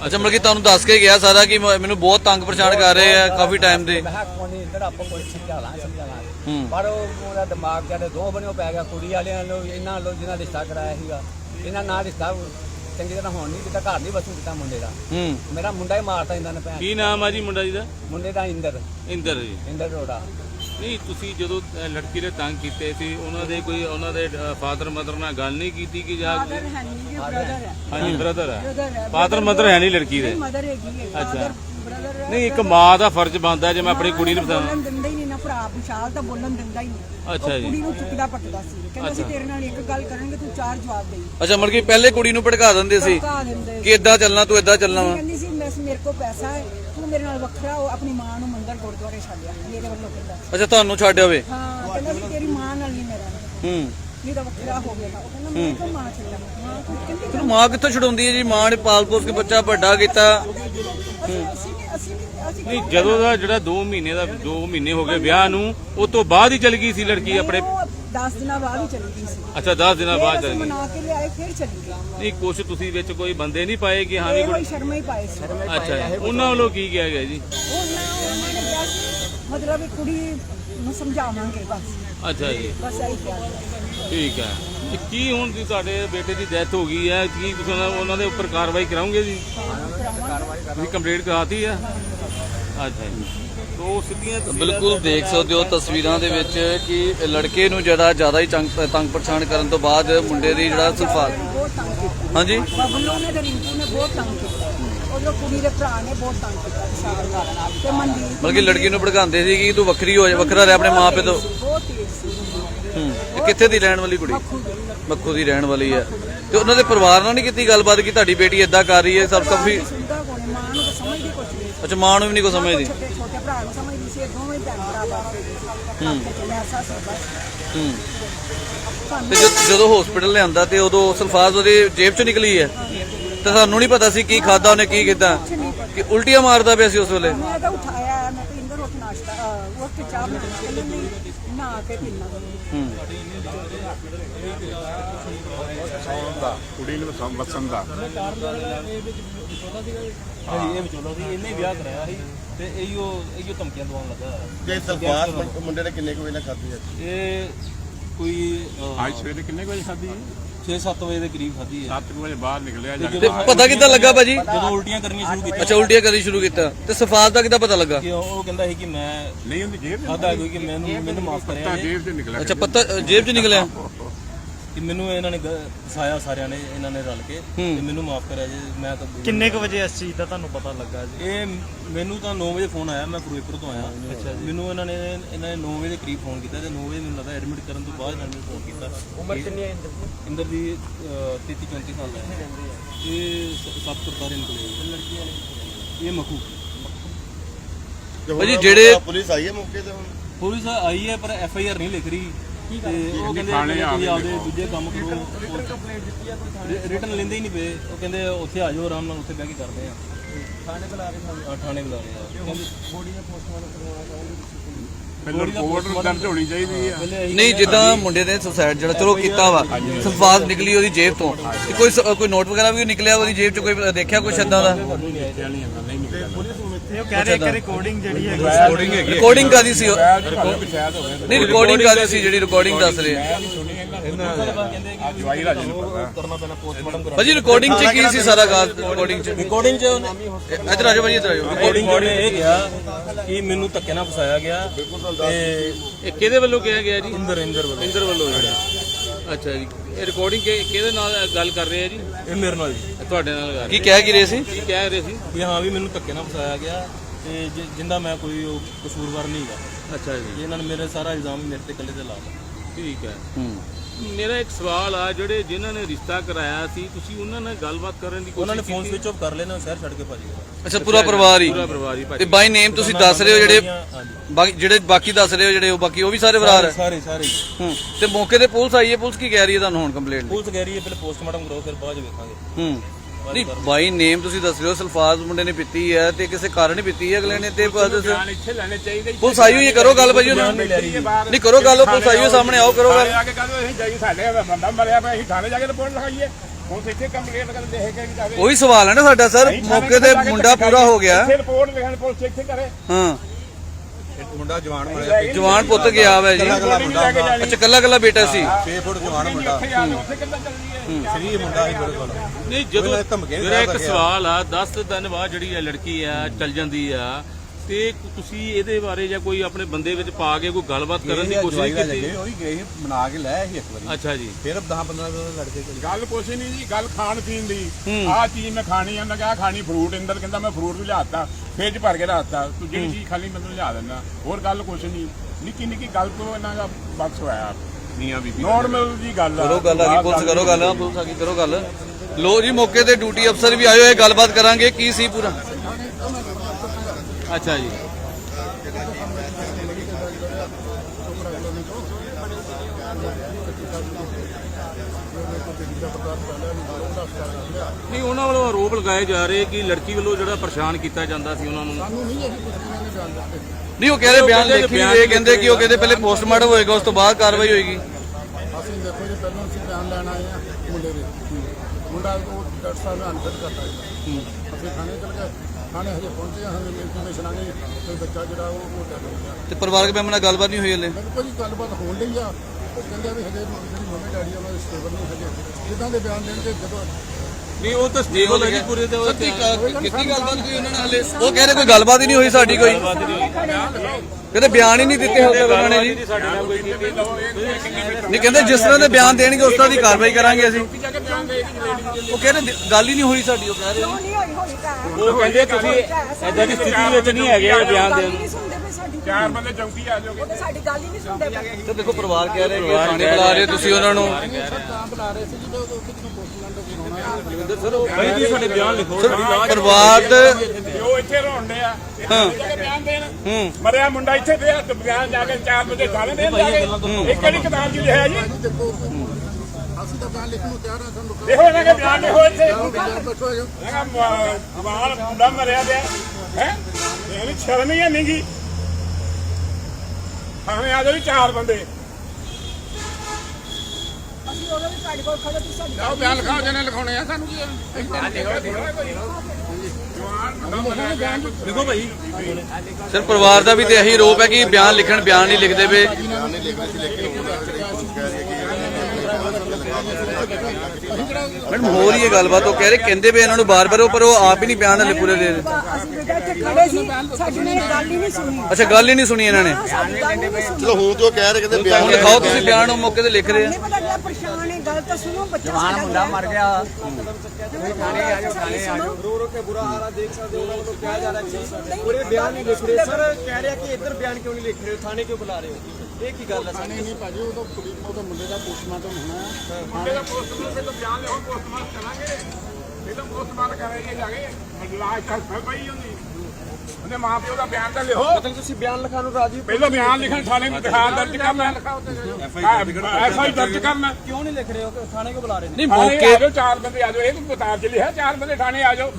ਅੱਛਾ ਮਤਲਬ ਕਿ ਤੁਹਾਨੂੰ ਦੱਸ ਕੇ ਗਿਆ ਸਾਰਾ ਕਿ ਮ- ਮੈਨੂੰ ਬਹੁਤ ਤੰਗ ਪਰੇਸ਼ਾਨ ਕਰ ਰਹੇ ਆ ਕਾਫੀ ਟਾਈਮ ਦੇ। ਮੈਂ ਕਿਹਾ ਕੋਈ ਨਹੀਂ ਇੱਧਰ ਆਪਾਂ ਕੋਈ ਸਮਝਾ ਲਾਂ ਸਮਝਾ ਲਾਂ ਹੂੰ ਪਰ ਉਹ ਉਹਦਾ ਦਿਮਾਗ ਜਿਹੜੇ ਦੋ ਬਣਿਓ ਪੈ ਗਿਆ ਕੁੜੀ ਵਾਲਿਆਂ ਨੂੰ ਇਹਨਾਂ ਵੱਲੋਂ ਜਿਹਨਾਂ ਰਿਸ਼ਤਾ ਕਰਾਇਆ ਸੀਗਾ ਇਹਨਾਂ ਨਾਲ ਰਿਸ਼ਤਾ ਚੰਗੀ ਤਰ੍ਹਾਂ ਹੋਣ ਨਹੀਂ ਦਿੱਤਾ ਘਰ ਨਹੀਂ ਬਸੂ ਦਿੱਤਾ ਮੁੰਡੇ ਦਾ। ਹੂੰ। ਮੇਰਾ ਮੁੰਡਾ ਹੀ ਮਾਰਤਾ ਇਹਨਾਂ ਨੇ ਭੈਣ ਕੀ ਨਾਮ ਆ ਜੀ ਮੁੰਡਾ ਜੀ ਦਾ? ਮੁੰਡੇ ਦਾ ਇੰਦਰ। ਇੰਦਰ ਜੀ। ਇੰਦਰ ਰੋੜਾ। ਨਹੀਂ ਤੁਸੀਂ ਜਦੋਂ ਲੜਕੀ ਦੇ ਤੰਗ ਕੀਤੇ ਸੀ ਉਹਨਾਂ ਦੇ ਕੋਈ ਉਹਨਾਂ ਦੇ ਫਾਦਰ ਮਦਰ ਨਾਲ ਗੱਲ ਨਹੀਂ ਕੀਤੀ ਕਿ ਜਾ ਮਦਰ ਹੈ ਨਹੀਂ ਬ੍ਰਦਰ ਹੈ। ਹਾਂਜੀ ਬ੍ਰਦਰ ਹੈ। ਬ੍ਰਦਰ ਹੈ ਫਾਦਰ ਮਦਰ ਹੈ ਨਹੀਂ ਲੜਕੀ ਦੇ। ਮਦਰ ਹੈਗੀ ਹੈ। ਅੱਛਾ। ਬ੍ਰਦਰ ਨਹੀਂ ਇੱਕ ਮਾਂ ਦਾ ਫਰਜ਼ ਬਣਦਾ ਜੇ ਮੈਂ ਆਪਣੀ ਕੁੜੀ ਨੂੰ ਬਤਾਵਾਂ ਦਿੰਦਾ ਹੀ ਭਰਾ ਵਿਸ਼ਾਲ ਤਾਂ ਬੋਲਣ ਦਿੰਦਾ ਹੀ ਨਹੀਂ। ਅੱਛਾ ਜੀ। ਕੁੜੀ ਨੂੰ ਚੁੱਕਦਾ ਪੱਟਦਾ ਸੀ। ਕਹਿੰਦਾ ਸੀ ਤੇਰੇ ਨਾਲ ਇੱਕ ਗੱਲ ਕਰਾਂਗੇ ਤੂੰ ਚਾਰ ਜਵਾਬ ਦੇਈ। ਅੱਛਾ ਮਤਲਬ ਕਿ ਪਹਿਲੇ ਕੁੜੀ ਨੂੰ ਭੜਕਾ ਦਿੰਦੇ ਸੀ ਕਾ ਦਿੰਦੇ ਕਿ ਇਦਾਂ ਚੱਲਣਾ ਤੂੰ ਇਦਾਂ ਚੱਲਣਾ ਵਾ। ਕਹਿੰਦੀ ਸੀ ਮੈਂ ਮੇਰੇ ਕੋਲ ਪੈਸਾ ਹੈ ਤੂੰ ਮੇਰੇ ਨਾਲ ਵੱਖਰਾ ਹੋ ਆਪਣੀ ਮਾਂ ਨੂੰ ਮੰਦਰ ਗੁਰਦੁਆਰੇ ਛੱਡਿਆ ਮੇਰੇ ਵੱਲੋਂ ਕਹਿੰਦਾ ਅੱਛਾ ਤੁਹਾਨੂੰ ਛੱਡਿਆ ਹੋਵੇ ਹਾਂ ਕਹਿੰਦਾ ਸੀ ਤੇਰੀ ਮਾਂ ਨਾਲ ਨਹੀਂ ਮੇਰਾ। ਹੂੰ। ਨਹੀਂ ਤਾਂ ਵੱਖਰਾ ਹੋ ਗਿਆ ਉਹ ਕਹਿੰਦਾ ਮੈਂ ਮਾਂ ਛੱਡਾਂ? ਮਾਂ ਤੂੰ ਕਹਿੰਦੀ ਮਾਂ ਕਿੱਥੋਂ ਛਡਾਉਂਦੀ ਹੈ ਜੀ? ਮਾਂ ਨੇ ਪਾਲ ਪੋਸ ਕੇ ਬੱਚਾ ਵੱਡਾ ਕੀਤਾ। ਨਹੀਂ ਜਦੋਂ ਦਾ ਜਿਹੜਾ 2 ਮਹੀਨੇ ਦਾ 2 ਮਹੀਨੇ ਹੋ ਗਏ ਵਿਆਹ ਨੂੰ ਉਸ ਤੋਂ ਬਾਅਦ ਹੀ ਚਲ ਗਈ ਸੀ ਲੜਕੀ ਆਪਣੇ? 10 ਦਿਨਾਂ ਬਾਅਦ ਹੀ ਚਲੀ ਗਈ ਸੀ। ਅੱਛਾ 10 ਦਿਨਾਂ ਫਿਰ ਬਾਅਦ ਅਸੀਂ ਚਲ ਗਈ। ਮਨਾ ਕੇ ਲਿਆਏ ਫਿਰ ਚਲੀ ਗਈ। ਨਹੀਂ ਕੁਛ ਤੁਸੀਂ ਵਿੱਚ ਕੋਈ ਬੰਦੇ ਨਹੀਂ ਪਾਏ ਕਿ ਹਾਂ ਵੀ ਇਹ ਕੋਈ ਸ਼ਰਮਾ ਹੀ ਪਾਏ ਸੀ। ਉਹ ਅੱਛਾ। ਉਹਨਾਂ ਵੱਲੋਂ ਕੀ ਕਿਹਾ ਗਿਆ ਜੀ? ਨਾ ਉਹਨਾਂ ਨੇ ਕਿਹਾ ਸੀ ਮਤਲਬ ਇਹ ਕੁੜੀ ਨੂੰ ਸਮਝਾਵਾਂਗੇ ਬਸ। ਅੱਛਾ ਜੀ। ਬਸ ਇਹੀ ਕਿਹਾ ਠੀਕ ਹੈ। ਤੇ ਕੀ ਹੁਣ ਜੀ ਤੁਹਾਡੇ ਬੇਟੇ ਦੀ ਡੈਥ ਹੋ ਗਈ ਹੈ? ਕੀ ਤੁਸੀਂ ਉਹਨਾਂ- ਉਹਨਾਂ ਦੇ ਉੱਪਰ ਕਾਰਵਾਈ ਕਰਾਉਂਗੇ ਜੀ? ਤੁਸੀਂ ਕੰਪਲੀਟ ਕਰਾਤੀ ਹੈ? ਅੱਛਾ ਜੀ। ਤੋ ਸਿੱਧੀਆਂ ਤਸਵੀਰਾਂ ਬਿਲਕੁਲ ਦੇਖ ਸਕਦੇ ਹੋ ਤਸਵੀਰਾਂ ਦੇ ਵਿੱਚ ਕਿ ਲੜਕੇ ਨੂੰ ਜਿਹੜਾ ਜ਼ਿਆਦਾ ਹੀ ਤੰਗ ਤੰਗ ਪਰੇਸ਼ਾਨ ਕਰਨ ਤੋਂ ਬਾਅਦ ਮੁੰਡੇ ਦੀ ਜਿਹੜਾ ਸਲਫਾਤ ਹਾਂਜੀ? ਬਬਲੂ ਨੇ ਤੇ ਰਿੰਕੂ ਨੇ ਬਹੁਤ ਤੰਗ ਕੀਤਾ। ਉਹ ਕੁੜੀ ਦੇ ਭਰਾ ਨੇ ਬਹੁਤ ਤੰਗ ਕੀਤਾ ਵਿਸ਼ਾਲ ਨਾਲ। ਤੇ ਮਨਦੀਪ ਬਲਕਿ ਲੜਕੀ ਨੂੰ ਭੜਕਾਉਂਦੇ ਸੀ ਕਿ ਤੂੰ ਵੱਖਰੀ ਹੋ ਜਾ ਵੱਖਰਾ ਰਹਿ ਆਪਣੇ ਮਾਪੇ ਤੋਂ। ਬਹੁਤ ਤੇਜ਼ ਸੀ। ਹੂੰ ਇਹ ਕਿੱਥੇ ਦੀ ਰਹਿਣ ਵਾਲੀ ਕੁੜੀ? ਮੱਖੂ ਦੀ। ਰਹਿਣ ਵਾਲੀ ਹੈ। ਤੇ ਉਹਨਾਂ ਦੇ ਪਰਿਵਾਰ ਨਾਲ ਨਹੀਂ ਕੀਤੀ ਗੱਲਬਾਤ ਕਿ ਤੁਹਾਡੀ ਬੇਟੀ ਇਦਾਂ ਕਰ ਰਹੀ ਹੈ ਸਭ ਕਾਫੀ ਸੁਣਦਾ ਕੋਣੇ ਮਾਂ ਨੂੰ ਤਾਂ ਸਮਝਦੀ ਕੁਛ ਅੱਛਾ ਮਾਂ ਨੂੰ ਵੀ ਨਹੀਂ ਕੋ ਸਮਝਦੀ? ਛੋਟੇ ਛੋਟੇ ਭਰਾ ਨੂੰ ਸਮਝਦੀ ਸੀ ਇਹ ਦੋਵੇਂ ਭੈਣ ਭਰਾ ਬਸ ਹੂੰ। ਮੈਂ ਸੱਸ ਬਸ। ਹੂੰ। ਸਾਨੂੰ ਤੇ ਜਦ- ਜਦੋਂ ਹਸਪੀਟਲ ਲਿਆਂਦਾ ਤੇ ਉਦੋਂ ਸਲਫਾਜ਼ ਉਹਦੇ ਜੇਬ ਚੋਂ ਨਿਕਲੀ ਹੈ? ਤੇ ਸਾਨੂੰ ਨਹੀਂ ਪਤਾ ਸੀ ਕੀ ਖਾਦਾ ਉਹਨੇ ਕੀ ਕੀਤਾ? ਕਿ ਉਲਟੀਆਂ ਮਾਰਦਾ ਪਿਆ ਸੀ ਉਸ ਵੇਲੇ? ਮੈਂ ਤਾਂ ਉਠਾਇਆ ਹੈ, ਮੈਂ ਤਾਂ ਇੰਦਰ ਉੱਠ ਨਾਸ਼ਤਾ ਅਹ, ਉੱਠ ਕੇ ਚਾਹ ਬਣਾਉਣੀ ਕਹਿੰਦੇ ਨਹੀਂ ਨਹਾ ਕੇ ਪੀਣਾ ਹੂੰ। ਦਾ ਕੁੜੀ ਨੂੰ ਸਮ ਵਸਣ ਦਾ। ਹਾਂਜੀ ਇਹ ਵਿਚੋਲਾ ਸੀ ਇਹਨੇ ਵਿਆਹ ਕਰਾਇਆ ਸੀ ਤੇ ਇਹੀਓ ਇਹੀਓ ਧਮਕੀਆਂ ਦਵਾਉਣ ਲੱਗਾ। ਤੇ ਤਲਵਾਰ ਮੁੰਡੇ ਨੇ ਕਿੰਨੇ ਕੁ ਵਜੇ ਨਾਲ ਖਾਧੀ ਹੈ ਇਹ ਕੋਈ ਅੱਜ ਸਵੇਰੇ ਕਿੰਨੇ ਕੁ ਵਜੇ ਖਾਧੀ 6-7 ਵਜੇ ਦੇ ਕਰੀਬ ਖਾਧੀ ਹੈ। 7 ਵਜੇ ਬਾਹਰ ਨਿਕਲਿਆ ਜਾ ਜਦੋਂ ਪਤਾ ਕਿੱਦਾਂ ਲੱਗਾ ਭਾਜੀ? ਜਦੋਂ ਉਲਟੀਆਂ ਕਰਨੀਆਂ ਸ਼ੁਰੂ ਕੀਤੀਆਂ। ਅੱਛਾ ਉਲਟੀਆਂ ਸ਼ੁਰੂ ਕੀਤਾ ਤੇ ਸਲਫਾਜ਼ ਦਾ ਕਿੱਦਾਂ ਪਤਾ ਲੱਗਾ? ਕਿ ਉਹ ਕਹਿੰਦਾ ਸੀ ਕਿ ਮੈਂ ਨਹੀਂ ਹੁੰਦੀ ਜੇਬ ਖਾਦਾ ਕੋਈ ਕਿ ਮੈਨੂੰ ਮੈਨੂੰ ਮਾਫ ਕਰਿਆ ਤਾਂ ਜੇ। ਜੇਬ ਚ ਨਿਕਲਿਆ ਅੱਛਾ ਪਤਾ ਜੇਬ ਚ ਨਿਕਲਿਆ? ਕਿ ਮੈਨੂੰ ਇਹਨਾਂ ਨੇ ਗ- ਫਸਾਇਆ ਸਾਰਿਆਂ ਨੇ ਇਹਨਾਂ ਨੇ ਰਲ ਕੇ ਤੇ ਮੈਨੂੰ ਮਾਫ ਕਰਿਆ ਜੇ ਮੈਂ ਤਾਂ ਕਿੰਨੇ ਕੁ ਵਜੇ ਇਸ ਚੀਜ਼ ਦਾ ਤੁਹਾਨੂੰ ਪਤਾ ਲੱਗਾ ਜੀ? ਇਹ ਮੈਨੂੰ ਤਾਂ 9 ਵਜੇ ਫੋਨ ਆਇਆ ਮੈਂ ਫਿਰੋਜ਼ਪੁਰ ਤੋਂ ਆਇਆ। ਅੱਛਾ ਜੀ। ਮੈਨੂੰ ਇਹਨਾਂ ਨੇ ਇਹਨਾਂ ਨੇ 9 ਵਜੇ ਦੇ ਕਰੀਬ ਫੋਨ ਕੀਤਾ ਤੇ 9 ਵਜੇ ਮੈਨੂੰ ਲੱਗਦਾ ਐਡਮਿਟ ਕਰਨ ਤੋਂ ਬਾਅਦ ਇਹਨਾਂ ਨੇ ਫੋਨ ਕੀਤਾ। ਉਮਰ ਕਿੰਨੀ ਹੈ ਇੰਦਰ ਦੀ? 33 34 ਸਾਲ ਦਾ ਹੈ। ਇਹ ਸ- ਸੱਤ ਸਰਕਾਰੀ ਨਿਕਲੇ ਲੜਕੀਆਂ ਨੇ ਇਹ ਮਖੂ। ਭਾਜੀ, ਜਿਹੜੇ- ਪੁਲਿਸ ਆਈ ਹੈ ਮੌਕੇ ਤੇ ਹੁਣ? ਪੁਲਿਸ ਆਈ ਹੈ ਪਰ ਐਫ ਆਈ ਆਰ ਨਹੀਂ ਲਿਖ ਰਹੀ। ਤੇ ਉਹ ਕਹਿੰਦੇ ਕਿ ਆ ਤੁਸੀਂ ਆਪਦੇ ਦੂਜੇ ਕੰਮ ਕਰੋ। ਰਿਟਰਨ ਲੈਂਦੇ ਹੀ ਨਹੀਂ ਪਏ। ਉਹ ਕਹਿੰਦੇ ਉੱਥੇ ਆ ਜਾਓ ਆਰਾਮ ਨਾਲ ਉੱਥੇ ਬਹਿ ਕੇ ਕਰਦੇ ਆ। ਥਾਣੇ ਬੁਲਾ ਰਹੇ ਥਾਣੇ ਬੁਲਾ ਰਹੇ ਆ। ਕਹਿੰਦੇ ਬੋਡੀ ਦਾ ਪੋਸਟਮਾਰਟਮ ਕਰਵਾਉਣਾ ਚਾਹੁੰਦੇ ਪਹਿਲਾਂ ਰਿਪੋਰਟ ਦਰਜ ਹੋਣੀ ਚਾਹੀਦੀ ਹੈ ਪਹਿਲੇ ਅਸੀਂ ਨਹੀਂ ਜਿੱਦਾਂ ਮੁੰਡੇ ਨੇ ਸੁਸਾਇਡ ਜਿਹੜਾ ਚਲੋ ਕੀਤਾ ਵਾ। ਸਲਫਾਜ਼ ਨਿਕਲੀ ਉਹਦੀ ਜੇਬ ਤੋਂ। ਕੋਈ ਕੋਈ ਨੋਟ ਵਗੈਰਾ ਵੀ ਨਿਕਲਿਆ ਉਹਦੀ ਜੇਬ ਚ ਕੋਈ ਦੇਖਿਆ ਕੁਛ ਏਦਾਂ ਦਾ? ਇਹ ਉਹ ਕਹਿ ਰਹੇ ਕਿ ਰਿਕਾਰਡਿੰਗ ਜਿਹੜੀ ਹੈਗੀ ਰਿਕਾਰਡਿੰਗ ਕਾਦੀ ਸੀ ਨਹੀਂ ਰਿਕਾਰਡਿੰਗ ਕਾਦੀ ਸੀ ਜਿਹੜੀ ਰਿਕਾਰਡਿੰਗ ਦੱਸ ਰਹੇ? ਆ ਕਹਿੰਦੇ ਕਿ ਜਵਾਈ ਰਾਜੇ ਨੂੰ ਪਤਾ। ਕਰਨਾ ਪੈਣਾ ਪੋਸਟਮਾਰਟਮ ਕਰਾ ਭਾਜੀ ਰਿਕਾਰਡਿੰਗ ਚ ਕੀ ਸੀ ਸਾਰਾ ਗਾਲ ਰਿਕਾਰਡਿੰਗ ਚ? ਰਿਕਾਰਡਿੰਗ 'ਚ ਇੱਧਰ ਆ ਜਾਓ ਭਾਜੀ ਇੱਧਰ ਆ ਜਾਓ। ਰਿਕਾਰਡਿੰਗ 'ਚ ਇਹ ਗਿਆ ਕਿ ਮੈਨੂੰ ਧੱਕੇ ਨਾਲ ਫਸਾਇਆ ਗਿਆ ਤੇ ਇਹ ਕਿਹਦੇ ਵੱਲੋਂ ਕਿਹਾ ਗਿਆ ਜੀ? ਇੰਦਰ ਇੰਦਰ ਵੱਲੋਂ। ਇੰਦਰ ਵੱਲੋਂ ਜਿਹੜਾ। ਅੱਛਾ ਜੀ। ਇਹ ਰਿਕਾਰਡਿੰਗ ਕਿਹਦੇ ਨਾਲ ਗੱਲ ਕਰ ਰਹੇ ਆ ਜੀ? ਇਹ ਮੇਰੇ ਨਾਲ ਜੀ ਤੁਹਾਡੇ ਨਾਲ ਰਹੇ ਕੀ ਕਹਿ ਕੀ ਰਹੇ ਸੀ? ਕੀ ਕਹਿ ਰਹੇ ਸੀ? ਕਿ ਹਾਂ ਵੀ ਮੈਨੂੰ ਧੱਕੇ ਨਾਲ ਫਸਾਇਆ ਗਿਆ ਤੇ ਜਿ- ਜਿੰਦਾ ਮੈਂ ਕੋਈ ਉਹ ਕਸੂਰਵਾਰ ਨਹੀਂ ਹੈਗਾ। ਅੱਛਾ ਜੀ। ਇਹਨਾਂ ਨੇ ਮੇਰੇ ਸਾਰਾ ਇਲਜ਼ਾਮ ਮੇਰੇ ਤੇ ਇਕੱਲੇ ਤੇ ਲਾ ਦਿੱਤਾ। ਠੀਕ ਹੈ। ਹੂੰ। ਮੇਰਾ ਇੱਕ ਸਵਾਲ ਆ ਜਿਹੜੇ ਜਿਨ੍ਹਾਂ ਨੇ ਰਿਸ਼ਤਾ ਕਰਾਇਆ ਸੀ ਤੁਸੀਂ ਉਹਨਾਂ ਨਾਲ ਗੱਲਬਾਤ ਕਰਨ ਦੀ ਉਹਨਾਂ ਨੇ ਕੋਸ਼ਿਸ਼ ਫੋਨ ਸਵਿਚ ਆਫ ਕਰ ਲੈਣਾ ਸ਼ਹਿਰ ਛੱਡ ਕੇ ਭੱਜ। ਗਏ ਅੱਛਾ ਪੂਰਾ ਪਰਿਵਾਰ ਹੀ। ਪੂਰਾ ਪਰਿਵਾਰ ਹੀ ਤੇ ਭਾਜੀ ਬਾਈ ਨੇਮ ਤੁਸੀਂ ਦੱਸ ਰਹੇ ਹੋ ਜਿਹੜੇ ਹਾਂਜੀ। ਬਾਕੀ ਜਿਹੜੇ ਬਾਕੀ ਦੱਸ ਰਹੇ ਹੋ ਜਿਹੜੇ ਉਹ ਬਾਕੀ ਉਹ ਵੀ ਸਾਰੇ ਫਰਾਰ ਹੈ ਸਾਰੇ ਸਾਰੇ ਹੂੰ ਤੇ ਮੌਕੇ ਤੇ ਪੁਲਿਸ ਆਈ ਹੈ? ਪੁਲਿਸ ਕੀ ਕਹਿ ਰਹੀ ਹੈ ਤੁਹਾਨੂੰ ਹੁਣ ਕੰਪਲੇਂਟ ਪੁਲਿਸ ਕਹਿ ਰਹੀ ਹੈ ਪਹਿਲੇ ਪੋਸਟਮਾਰਟਮ ਕਰੋ ਫਿਰ ਬਾਅਦ ਚ ਵੇਖਾਂਗੇ। ਹੂੰ। ਨਹੀਂ ਬਾਈ ਨੇਮ ਤੁਸੀਂ ਦੱਸ ਰਹੇ ਹੋ ਸਲਫਾਜ਼ ਮੁੰਡੇ ਨੇ ਪੀਤੀ ਹੈ ਤੇ ਕਿਸੇ ਕਾਰਨ ਹੀ ਪੀਤੀ ਹੈ ਅਗਲੇ ਨੇ ਤੇ ਬਿਆਨ ਇੱਥੇ ਲੈਣੇ ਚਾਹੀਦੇ ਪੁਲਿਸ ਆਈ ਹੋਈ ਹੈ ਕਰੋ ਗੱਲ ਭਾਜੀ ਉਹਨਾਂ। ਨਾਲ। ਨਹੀਂ ਕਰੋ ਗੱਲ ਉਹ ਪੁਲਿਸ ਆਈ ਹੋਈ ਸਾਹਮਣੇ ਆਓ ਕਰੋ ਗੱਲ। ਆ ਕੇ ਕਹਿੰਦੇ ਅਸੀਂ ਜਾਈ ਸਾਡੇ ਬੰਦਾ ਮਰਿਆ ਪਿਆ ਅਸੀਂ ਥਾਣੇ ਜਾ ਕੇ ਰਿਪੋਰਟ ਲਿਖਾਈਏ। ਹੁਣ ਇੱਥੇ ਕੰਪਲੇਂਟ ਕਰਨ ਦੇਖ ਕੇ ਜਾਵੇ ਉਹੀ ਸਵਾਲ ਹੈ ਨਾ ਸਾਡਾ ਸਰ। ਮੌਕੇ ਤੇ ਮੁੰਡਾ ਪੂਰਾ ਹੋ ਗਿਆ। ਇੱਥੇ ਰਿਪੋਰਟ ਲਿਖਣ ਪੁਲਿਸ ਇੱਥੇ ਕਰੇ। ਹਾਂ। ਮੁੰਡਾ ਜਵਾਨ ਮਰਿਆ ਜਵਾਨ ਪੁੱਤ ਗਿਆ ਵਾ ਜੀ। ਮੁੰਡਾ ਲੈ ਕੇ ਜਾਣੀ ਅੱਛਾ ਕੱਲਾ ਕੱਲਾ ਬੇਟਾ ਸੀ। 6 ਫੁੱਟ ਜਵਾਨ ਮੁੰਡਾ। ਸ੍ਰੀ ਮੁੰਡਾ ਹੀ ਮੇਰੇ ਕੋਲ। ਨਹੀਂ ਜਦੋਂ ਮੇਰਾ ਇੱਕ ਸਵਾਲ ਆ 10 ਦਿਨ ਬਾਅਦ ਜਿਹੜੀ ਆ ਲੜਕੀ ਆ ਚੱਲ ਜਾਂਦੀ ਆ ਤੇ ਤੁਸੀਂ ਇਹਦੇ ਬਾਰੇ ਜਾਂ ਕੋਈ ਆਪਣੇ ਬੰਦੇ ਵਿੱਚ ਪਾ ਕੇ ਕੋਈ ਗੱਲਬਾਤ ਕਰਨ ਦੀ ਕੋਸ਼ਿਸ਼ ਕੀਤੀ? ਉਹੀ ਗਏ ਬਣਾ ਕੇ ਲੈ ਸੀ ਇੱਕ ਵਾਰੀ। ਅੱਛਾ ਜੀ। ਫਿਰ 10 15 ਦਿਨ ਲੜਕੇ ਚਲੇ। ਗੱਲ ਕੁਛ ਨਹੀਂ ਜੀ ਗੱਲ ਖਾਣ ਪੀਣ ਦੀ। ਆਹ ਚੀਜ਼ ਮੈਂ ਖਾਣੀ ਆ ਮੈਂ ਕਿਹਾ ਖਾਣੀ ਫਰੂਟ ਇੰਦਰ ਕਹਿੰਦਾ ਮੈਂ ਫਰੂਟ ਵੀ ਲਿਆਤਾ ਫੇਜ ਭਰ ਕੇ ਰੱਖਤਾ ਤੂੰ ਜਿਹੜੀ ਚੀਜ਼ ਖਾਲੀ ਮੈਨੂੰ ਲਿਆ ਦਿੰਦਾ। ਹੋਰ ਗੱਲ ਕੁਛ ਨਹੀਂ। ਨਿੱਕੀ ਨਿੱਕੀ ਗੱਲ ਤੋਂ ਇਹਨਾਂ ਦਾ ਬਕਸ ਹੋਇਆ। ਮੀਆਂ ਬੀਬੀ ਨਾਰਮਲ ਜੀ ਗੱਲ ਆ। ਕਰੋ ਗੱਲ ਆ ਪੁਲਿਸ ਕਰੋ ਗੱਲ ਆ ਪੁਲਿਸ ਆ ਕਰੋ ਗੱਲ। ਲੋ ਜੀ ਮੌਕੇ ਤੇ ਡਿਊਟੀ ਅਫਸਰ ਵੀ ਆਏ ਹੋਏ ਗੱਲਬਾਤ ਕਰਾਂਗੇ ਕੀ ਸੀ ਪੂਰਾ? ਅੱਛਾ ਜੀ। ਨਹੀਂ ਉਹਨਾਂ ਵੱਲੋਂ ਆਰੋਪ ਲਗਾਏ ਜਾ ਰਹੇ ਕਿ ਲੜਕੀ ਵੱਲੋਂ ਜਿਹੜਾ ਪਰੇਸ਼ਾਨ ਕੀਤਾ ਜਾਂਦਾ ਸੀ ਉਹਨਾਂ ਨੂੰ। ਨਹੀਂ ਉਹ ਕਹਿ ਰਹੇ ਬਿਆਨ ਲਿਖੀ ਇਹ ਕਹਿੰਦੇ ਕਿ ਉਹ ਕਹਿੰਦੇ ਪਹਿਲੇ ਪੋਸਟਮਾਰਟਮ ਹੋਏਗਾ ਉਸ ਤੋਂ ਬਾਅਦ ਕਾਰਵਾਈ ਹੋਏਗੀ। ਅਸੀਂ ਦੇਖੋ ਜੀ ਪਹਿਲਾਂ ਅਸੀਂ ਬਿਆਨ ਲੈਣ ਆਏ ਆ ਮੁੰਡੇ ਦੇ। ਮੁੰਡਾ ਉਹ ਡਾਕਟਰ ਸਾਹਿਬ ਨੇ ਅਨਫਿਟ ਕਰਤਾ ਜੀ ਅਸੀਂ ਥਾਣੇ ਚਲ ਗਏ। ਥਾਣੇ ਹਜੇ ਪਹੁੰਚੇ ਹਾਂ ਹਜੇ ਇਨਫੋਰਮੇਸ਼ਨ ਆ ਗਈ ਤੇ ਬੱਚਾ ਜਿਹੜਾ ਉਹ ਉਹ ਡੈਡ ਹੋ ਗਿਆ ਤੇ ਪਰਿਵਾਰਕ ਮੈਂਬਰ ਨਾਲ ਗੱਲਬਾਤ ਨਹੀਂ ਹੋਈ ਹਲੇ? ਮੈਨੂੰ ਕੋਈ ਗੱਲਬਾਤ ਹੋਣ ਲਈ ਆ। ਉਹ ਕਹਿੰਦੇ ਵੀ ਹਜੇ ਜਿਹੜੀ ਮੰਮੀ ਡੈਡੀ ਆ ਉਹਨਾਂ ਦੇ ਸਟੇਬਲ ਨਹੀਂ ਹਜੇ। ਜਿੱਦਾਂ ਦੇ ਬਿਆਨ ਦੇਣਗੇ ਜਦੋਂ ਨਹੀਂ ਉਹ ਤਾਂ ਸਟੇਬਲ ਹੈ ਜੀ ਪੂਰੇ ਤੇ ਉਹ ਕੀਤੀ ਗੱਲਬਾਤ ਕੋਈ ਉਹਨਾਂ ਨਾਲ ਉਹ ਕਹਿੰਦੇ ਕੋਈ ਗੱਲਬਾਤ ਹੀ ਨਹੀਂ ਹੋਈ ਸਾਡੀ ਕੋਈ। ਕਹਿੰਦੇ ਬਿਆਨ ਹੀ ਨਹੀਂ ਦਿੱਤੇ ਹਾਲੇ ਤੱਕ ਉਹਨਾਂ ਨੇ ਜੀ। ਸਾਡੇ ਨਾਲ ਕੋਈ ਕੀਤੀ ਨਹੀਂ ਕਹਿੰਦੇ ਜਿਸ ਤਰ੍ਹਾਂ ਦੇ ਬਿਆਨ ਦੇਣਗੇ ਉਸ ਤਰ੍ਹਾਂ ਦੀ ਕਾਰਵਾਈ ਕਰਾਂਗੇ ਅਸੀਂ। ਉਹ ਕਹਿੰਦੇ ਗੱਲ ਹੀ ਨਹੀਂ ਹੋਈ ਸਾਡੀ ਉਹ ਕਹਿ ਰਹੇ ਉਹ ਕਹਿੰਦੇ ਤੁਸੀਂ ਐਦਾਂ ਦੀ ਸਥਿਤੀ ਵਿੱਚ ਨਹੀਂ ਹੈਗੇ ਬਿਆਨ ਗੱਲ ਦੇਣ। ਚਾਰ ਬੰਦੇ ਚੌਂਕੀ ਆ ਜਾਓਗੇ। ਉਹ ਤਾਂ ਸਾਡੀ ਗੱਲ ਹੀ ਨਹੀਂ ਸੁਣਦੇ ਤੇ ਦੇਖੋ ਪਰਿਵਾਰ ਕਹਿ ਰਹੇ ਕਿ ਥਾਣੇ ਬੁਲਾ ਰਹੇ ਤੁਸੀਂ ਉਹਨਾਂ ਨੂੰ। ਬੁਲਾ ਰਹੇ। ਸੀ ਜਦੋਂ ਉੱਥੇ ਜਦੋਂ ਪੁੱਛ ਭਾਈ ਜੀ ਸਾਡੇ ਬਿਆਨ ਲਿਖੋ। ਪਰਿਵਾਰ ਦੇ ਜੋ ਇੱਥੇ ਰੋਣਦੇ ਆ ਹਾਂ। ਹਾਂ ਬਿਆਨ ਦੇਣ। ਹੂੰ। ਮਰਿਆ ਮੁੰਡਾ ਇੱਥੇ ਪਿਆ ਤੇ ਬਿਆਨ ਜਾ ਕੇ ਚਾਰ ਵਜੇ ਗੱਲ ਦੇਣ ਜਾ ਕੇ। ਇਹ ਕਿਹੜੀ ਕਿਤਾਬ 'ਚ ਲਿਖਿਆ ਜੀ? ਦੇਖੋ ਅਸੀਂ ਤਾਂ ਬਿਆਨ ਲਿਖਣ ਨੂੰ ਤਿਆਰ ਹਾਂ ਸਾਨੂੰ ਦੇਖੋ ਇਹਨਾਂ ਦੇ ਬਿਆਨ ਲਿਖੋ ਇੱਥੇ। ਬਿਆਨ ਬੈਠੋ ਜੋ ਮੈਂ ਕਿਹਾ ਮਾਲ ਮੁੰਡਾ ਮਰਿਆ ਪਿਆ। ਹੈ? ਇਹਨੂੰ ਸ਼ਰਮ ਹੀ ਨਹੀਂ ਗੀ। ਥਾਣੇ ਆ ਜਾਓ ਚਾਰ ਬੰਦੇ। ਉਹਦੇ ਵੀ ਤੁਹਾਡੇ ਕੋਲ ਖੜੇ ਤੁਸੀਂ ਸਾਡੀ ਜਾਓ ਬਿਆਨ ਲਿਖਾਓ ਜਿਹਨੇ ਲਿਖਾਉਣੇ ਆ ਸਾਨੂੰ ਕੀ ਲਿਖੋ ਭਾਈ। ਸਰ ਪਰਿਵਾਰ ਦਾ ਵੀ ਤੇ ਇਹੀ ਰੋਪ ਹੈ ਕਿ ਬਿਆਨ ਲਿਖਣ ਬਿਆਨ ਨਹੀਂ ਲਿਖਦੇ ਵੇ ਬਿਆਨ ਨਹੀਂ ਲਿਖਦੇ ਸੀ ਲੇਕਿਨ ਹੁਣ ਜਿਹੜੀ ਪੁਲਿਸ ਕਹਿ ਰਹੀ ਹੈ ਕਿ ਮੈਡਮ ਹੋ ਰਹੀ ਹੈ ਗੱਲਬਾਤ ਉਹ ਕਹਿ ਰਹੇ ਕਹਿੰਦੇ ਵੇ ਇਹਨਾਂ ਨੂੰ ਬਾਰ-ਬਾਰ ਉਹ ਪਰ ਉਹ ਆਪ ਹੀ ਨਹੀਂ ਬਿਆਨ ਹਲੇ ਪੂਰੇ ਦੇ ਰਹੇ। ਅਸੀਂ ਬੇਟਾ ਇੱਥੇ ਖੜੇ ਸੀ ਸਾਡੀ ਨੇ ਗੱਲ ਹੀ ਨਹੀਂ ਸੁਣੀ। ਅੱਛਾ ਗੱਲ ਹੀ ਨਹੀਂ ਸੁਣੀ ਇਹਨਾਂ ਨੇ। ਸਾਡੀ ਗੱਲ ਹੀ ਨਹੀਂ ਸੁਣੀ। ਚਲੋ ਹੁਣ ਤੋਂ ਕਹਿ ਰਹੇ ਕਹਿੰਦੇ ਬਿਆਨ ਦਿਖਾਓ ਤੁਸੀਂ ਬਿਆਨ ਉਹ ਮੌਕੇ ਤੇ ਲਿਖ ਰਹੇ ਆ। ਨਹੀਂ ਪਤਾ ਕਿਆ ਪਰੇਸ਼ਾਨ ਹੈ ਗੱਲ ਤਾਂ ਸੁਣੋ ਬੱਚਾ ਜਵਾਨ ਮੁੰਡਾ ਮਰ ਗਿਆ। ਥਾਣੇ ਆ ਜਾਓ ਥਾਣੇ ਆ ਜਾਓ। ਰੋ ਰੋ ਕੇ ਬੁਰਾ ਹਾਲ ਆ ਦੇਖ ਸਕਦੇ ਹੋ ਉਹਨਾਂ ਨੂੰ ਕਿਹਾ ਜਾ ਰਿਹਾ ਕਿ ਪੂਰੇ ਬਿਆਨ ਨਹੀਂ ਲਿਖ ਰਹੇ। ਸਰ ਕਹਿ ਰਿਹਾ ਕਿ ਇੱਧਰ ਬਿਆਨ ਕਿਉਂ ਨਹੀਂ ਲਿਖ ਰਹੇ ਹੋ? ਥਾਣੇ ਕਿਉਂ ਬੁਲਾ ਰਹੇ ਹੋ? ਇਹ ਕੀ ਗੱਲ ਹੈ ਸਰ? ਨਹੀਂ ਨਹੀਂ ਭਾਜੀ ਉਹ ਤਾਂ ਕੁੜੀ ਉਹ ਤਾਂ ਮੁੰਡੇ ਦਾ ਪੋਸਟਮਾਰਟਮ ਹੋਣਾ ਹੈ। ਇਹਦਾ ਪੋਸਟਮਾਰਟਮ ਤੇ ਬਿਆਨ ਲਿਖੋ ਪੋਸਟਮਾਰਟਮ ਕਰਾਂਗੇ। ਇਹ ਤਾਂ ਪੋਸਟਮਾਰਟਮ ਕਰਾਂਗੇ ਜਾ ਕੇ। ਲਾਜ ਕੱਲ ਫਿਰ ਪਈ ਹੁੰਦੀ ਉਹਨੇ ਮਾਂ ਪਿਓ ਦਾ ਬਿਆਨ ਤਾਂ ਲਿਖੋ। ਮਤਲਬ ਤੁਸੀਂ ਬਿਆਨ ਲਿਖਾਉਣ ਨੂੰ ਰਾਜੀ ਪਹਿਲਾਂ ਬਿਆਨ ਲਿਖਣ ਥਾਣੇ ਨੂੰ ਦਿਖਾ ਦਰਜ ਕਰਨਾ। ਐਫ ਆਈ ਦਰਜ ਕਰਨਾ। ਕਿਉਂ ਨਹੀਂ ਲਿਖ ਰਹੇ ਹੋ? ਥਾਣੇ ਕਿਉਂ ਬੁਲਾ ਰਹੇ ਨੇ? ਨਹੀਂ ਥਾਣੇ ਮੌਕੇ ਆ ਜਾਓ ਚਾਰ ਬੰਦੇ ਆ ਜਾਓ। ਇਹ ਤਾਂ ਕਿਤਾਬ 'ਚ ਲਿਖਿਆ ਚਾਰ ਬੰਦੇ ਥਾਣੇ ਆ ਜਾਓ।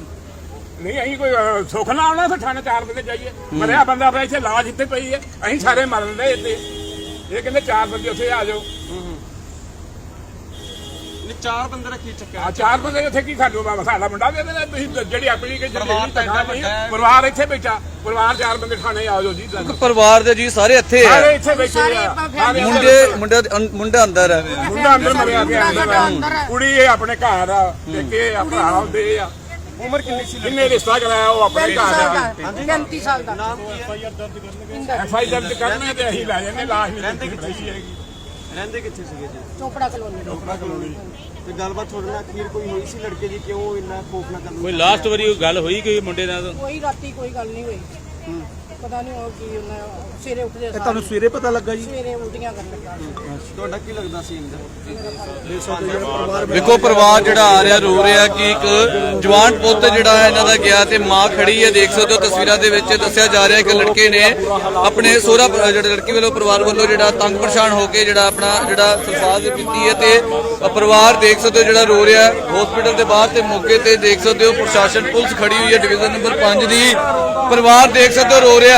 ਨਹੀਂ ਅਸੀਂ ਕੋਈ ਸੁੱਖ ਨਾਲ ਆਉਣਾ ਫਿਰ ਥਾਣੇ ਚਾਰ ਬੰਦੇ ਜਾਈਏ। ਮਰਿਆ ਬੰਦਾ ਆਪਣਾ ਇੱਥੇ ਲਾਜ ਇੱਥੇ ਪਈ ਹੈ। ਅਸੀਂ ਸਾਰੇ ਮਰਨ ਦੇ ਇੱਥੇ। ਇਹ ਕਹਿੰਦੇ ਚਾਰ ਬੰਦੇ ਉੱਥੇ ਆ ਜਾਓ। ਚਾਰ ਬੰਦੇ ਦਾ ਕੀ ਚੱਕਰ ਆ ਚਾਰ ਬੰਦੇ ਉੱਥੇ ਕੀ ਖਾਣੋ ਬਾਬਾ ਸਾਡਾ ਮੁੰਡਾ ਦੇ ਦੇਣਾ ਤੁਸੀਂ ਜਿਹੜੀ ਆਪਣੀ ਕਿ ਪਰਿਵਾਰ ਇੱਥੇ ਬੈਠਾ। ਪਰਿਵਾਰ ਚਾਰ ਬੰਦੇ ਥਾਣੇ ਆ ਜਾਓ ਜੀ ਪਰਿਵਾਰ ਦੇ ਜੀ ਸਾਰੇ ਇੱਥੇ ਸਾਰੇ ਆ। ਇੱਥੇ ਬੈਠੇ ਆ। ਸਾਰੇ ਮੁੰਡੇ ਅੰ- ਮੁੰਡਾ ਅੰਦਰ ਹੈ। ਮੁੰਡਾ ਅੰਦਰ ਮਰਿਆ ਪਿਆ ਅੰਦਰ ਆ। ਕੁੜੀ ਇਹ ਆਪਣੇ ਘਰ ਆ ਤੇ ਕੇ ਆ ਭਰਾ ਹੁੰਦੇ ਆ। ਉਮਰ ਕਿੰਨੀ ਸੀ ਇਹਨੇ ਰਿਸ਼ਤਾ ਕਰਾਇਆ ਉਹ ਆਪਣੇ ਘਰ ਆ 35 ਸਾਲ ਦਾ। ਐਫ ਆਈ ਦਰਜ ਕਰਨੇ ਤੇ ਅਸੀਂ ਲੈ ਜਾਂਦੇ ਲਾਸ਼ ਨਹੀਂ ਰਹਿੰਦੇ ਕਿੱਥੇ ਹੈਗੀ। ਰਹਿੰਦੇ ਕਿੱਥੇ ਸੀਗੇ ਜੀ? ਚੋਪੜਾ ਕਲੋਨੀ। ਕਲੋਨੀ। ਤੇ ਗੱਲਬਾਤ ਤੁਹਾਡੇ ਨਾਲ ਅਖੀਰ ਕੋਈ ਹੋਈ ਸੀ ਲੜਕੇ ਦੀ? ਕਿਉਂ ਇੰਨਾ ਖੋਫ ਨਾ ਕਰਨ ਕੋਈ ਲਾਸਟ ਵਾਰੀ ਗੱਲ ਹੋਈ ਕੋਈ ਮੁੰਡੇ ਨਾਲ? ਕੋਈ ਰਾਤੀ ਕੋਈ ਗੱਲ ਨਹੀਂ ਹੋਈ। ਪਤਾ ਨਹੀਂ ਉਹ ਕੀ ਉਹਨਾਂ ਸਵੇਰੇ ਉੱਠਦੇ ਸਾਰ ਤੁਹਾਨੂੰ ਸਵੇਰੇ ਪਤਾ ਲੱਗਾ ਜੀ? ਸਵੇਰੇ ਉਲਟੀਆਂ ਕਰਨ ਲੱਗਾ ਤੁਹਾਡਾ ਕੀ ਲੱਗਦਾ ਸੀ ਵੇਖੋ ਪਰਿਵਾਰ ਜਿਹੜਾ ਆ ਰਿਹਾ ਰੋ ਰਿਹਾ ਕਿ ਇੱਕ ਜਵਾਨ ਪੁੱਤ ਜਿਹੜਾ ਹੈ ਇਹਨਾਂ ਦਾ ਗਿਆ ਤੇ ਮਾਂ ਖੜੀ ਹੈ ਦੇਖ ਸਕਦੇ ਹੋ ਤਸਵੀਰਾਂ ਦੇ ਵਿੱਚ ਦੱਸਿਆ ਜਾ ਰਿਹਾ ਕਿ ਲੜਕੇ ਨੇ ਆਪਣੇ ਸੋਹਰਾ ਜਿਹੜੇ ਲੜਕੀ ਵੱਲੋਂ ਪਰਿਵਾਰ ਵੱਲੋਂ ਜਿਹੜਾ ਤੰਗ ਪਰੇਸ਼ਾਨ ਹੋ ਕੇ ਜਿਹੜਾ ਆਪਣਾ ਜਿਹੜਾ ਸਲਫਾਜ਼ ਪੀਤੀ ਹੈ ਤੇ ਪਰਿਵਾਰ ਦੇਖ ਸਕਦੇ ਹੋ ਜਿਹੜਾ ਰੋ ਰਿਹਾ ਹਸਪੀਟਲ ਦੇ ਬਾਹਰ ਤੇ ਮੌਕੇ ਤੇ ਦੇਖ ਸਕਦੇ ਹੋ ਪ੍ਰਸ਼ਾਸਨ ਪੁਲਿਸ ਖੜੀ ਹੋਈ ਹੈ ਡਿਵੀਜ਼ਨ ਨੰਬਰ 5 ਦੀ। ਪਰਿਵਾਰ ਦੇਖ ਸਕਦੇ ਹੋ ਰੋ ਰਿਹਾ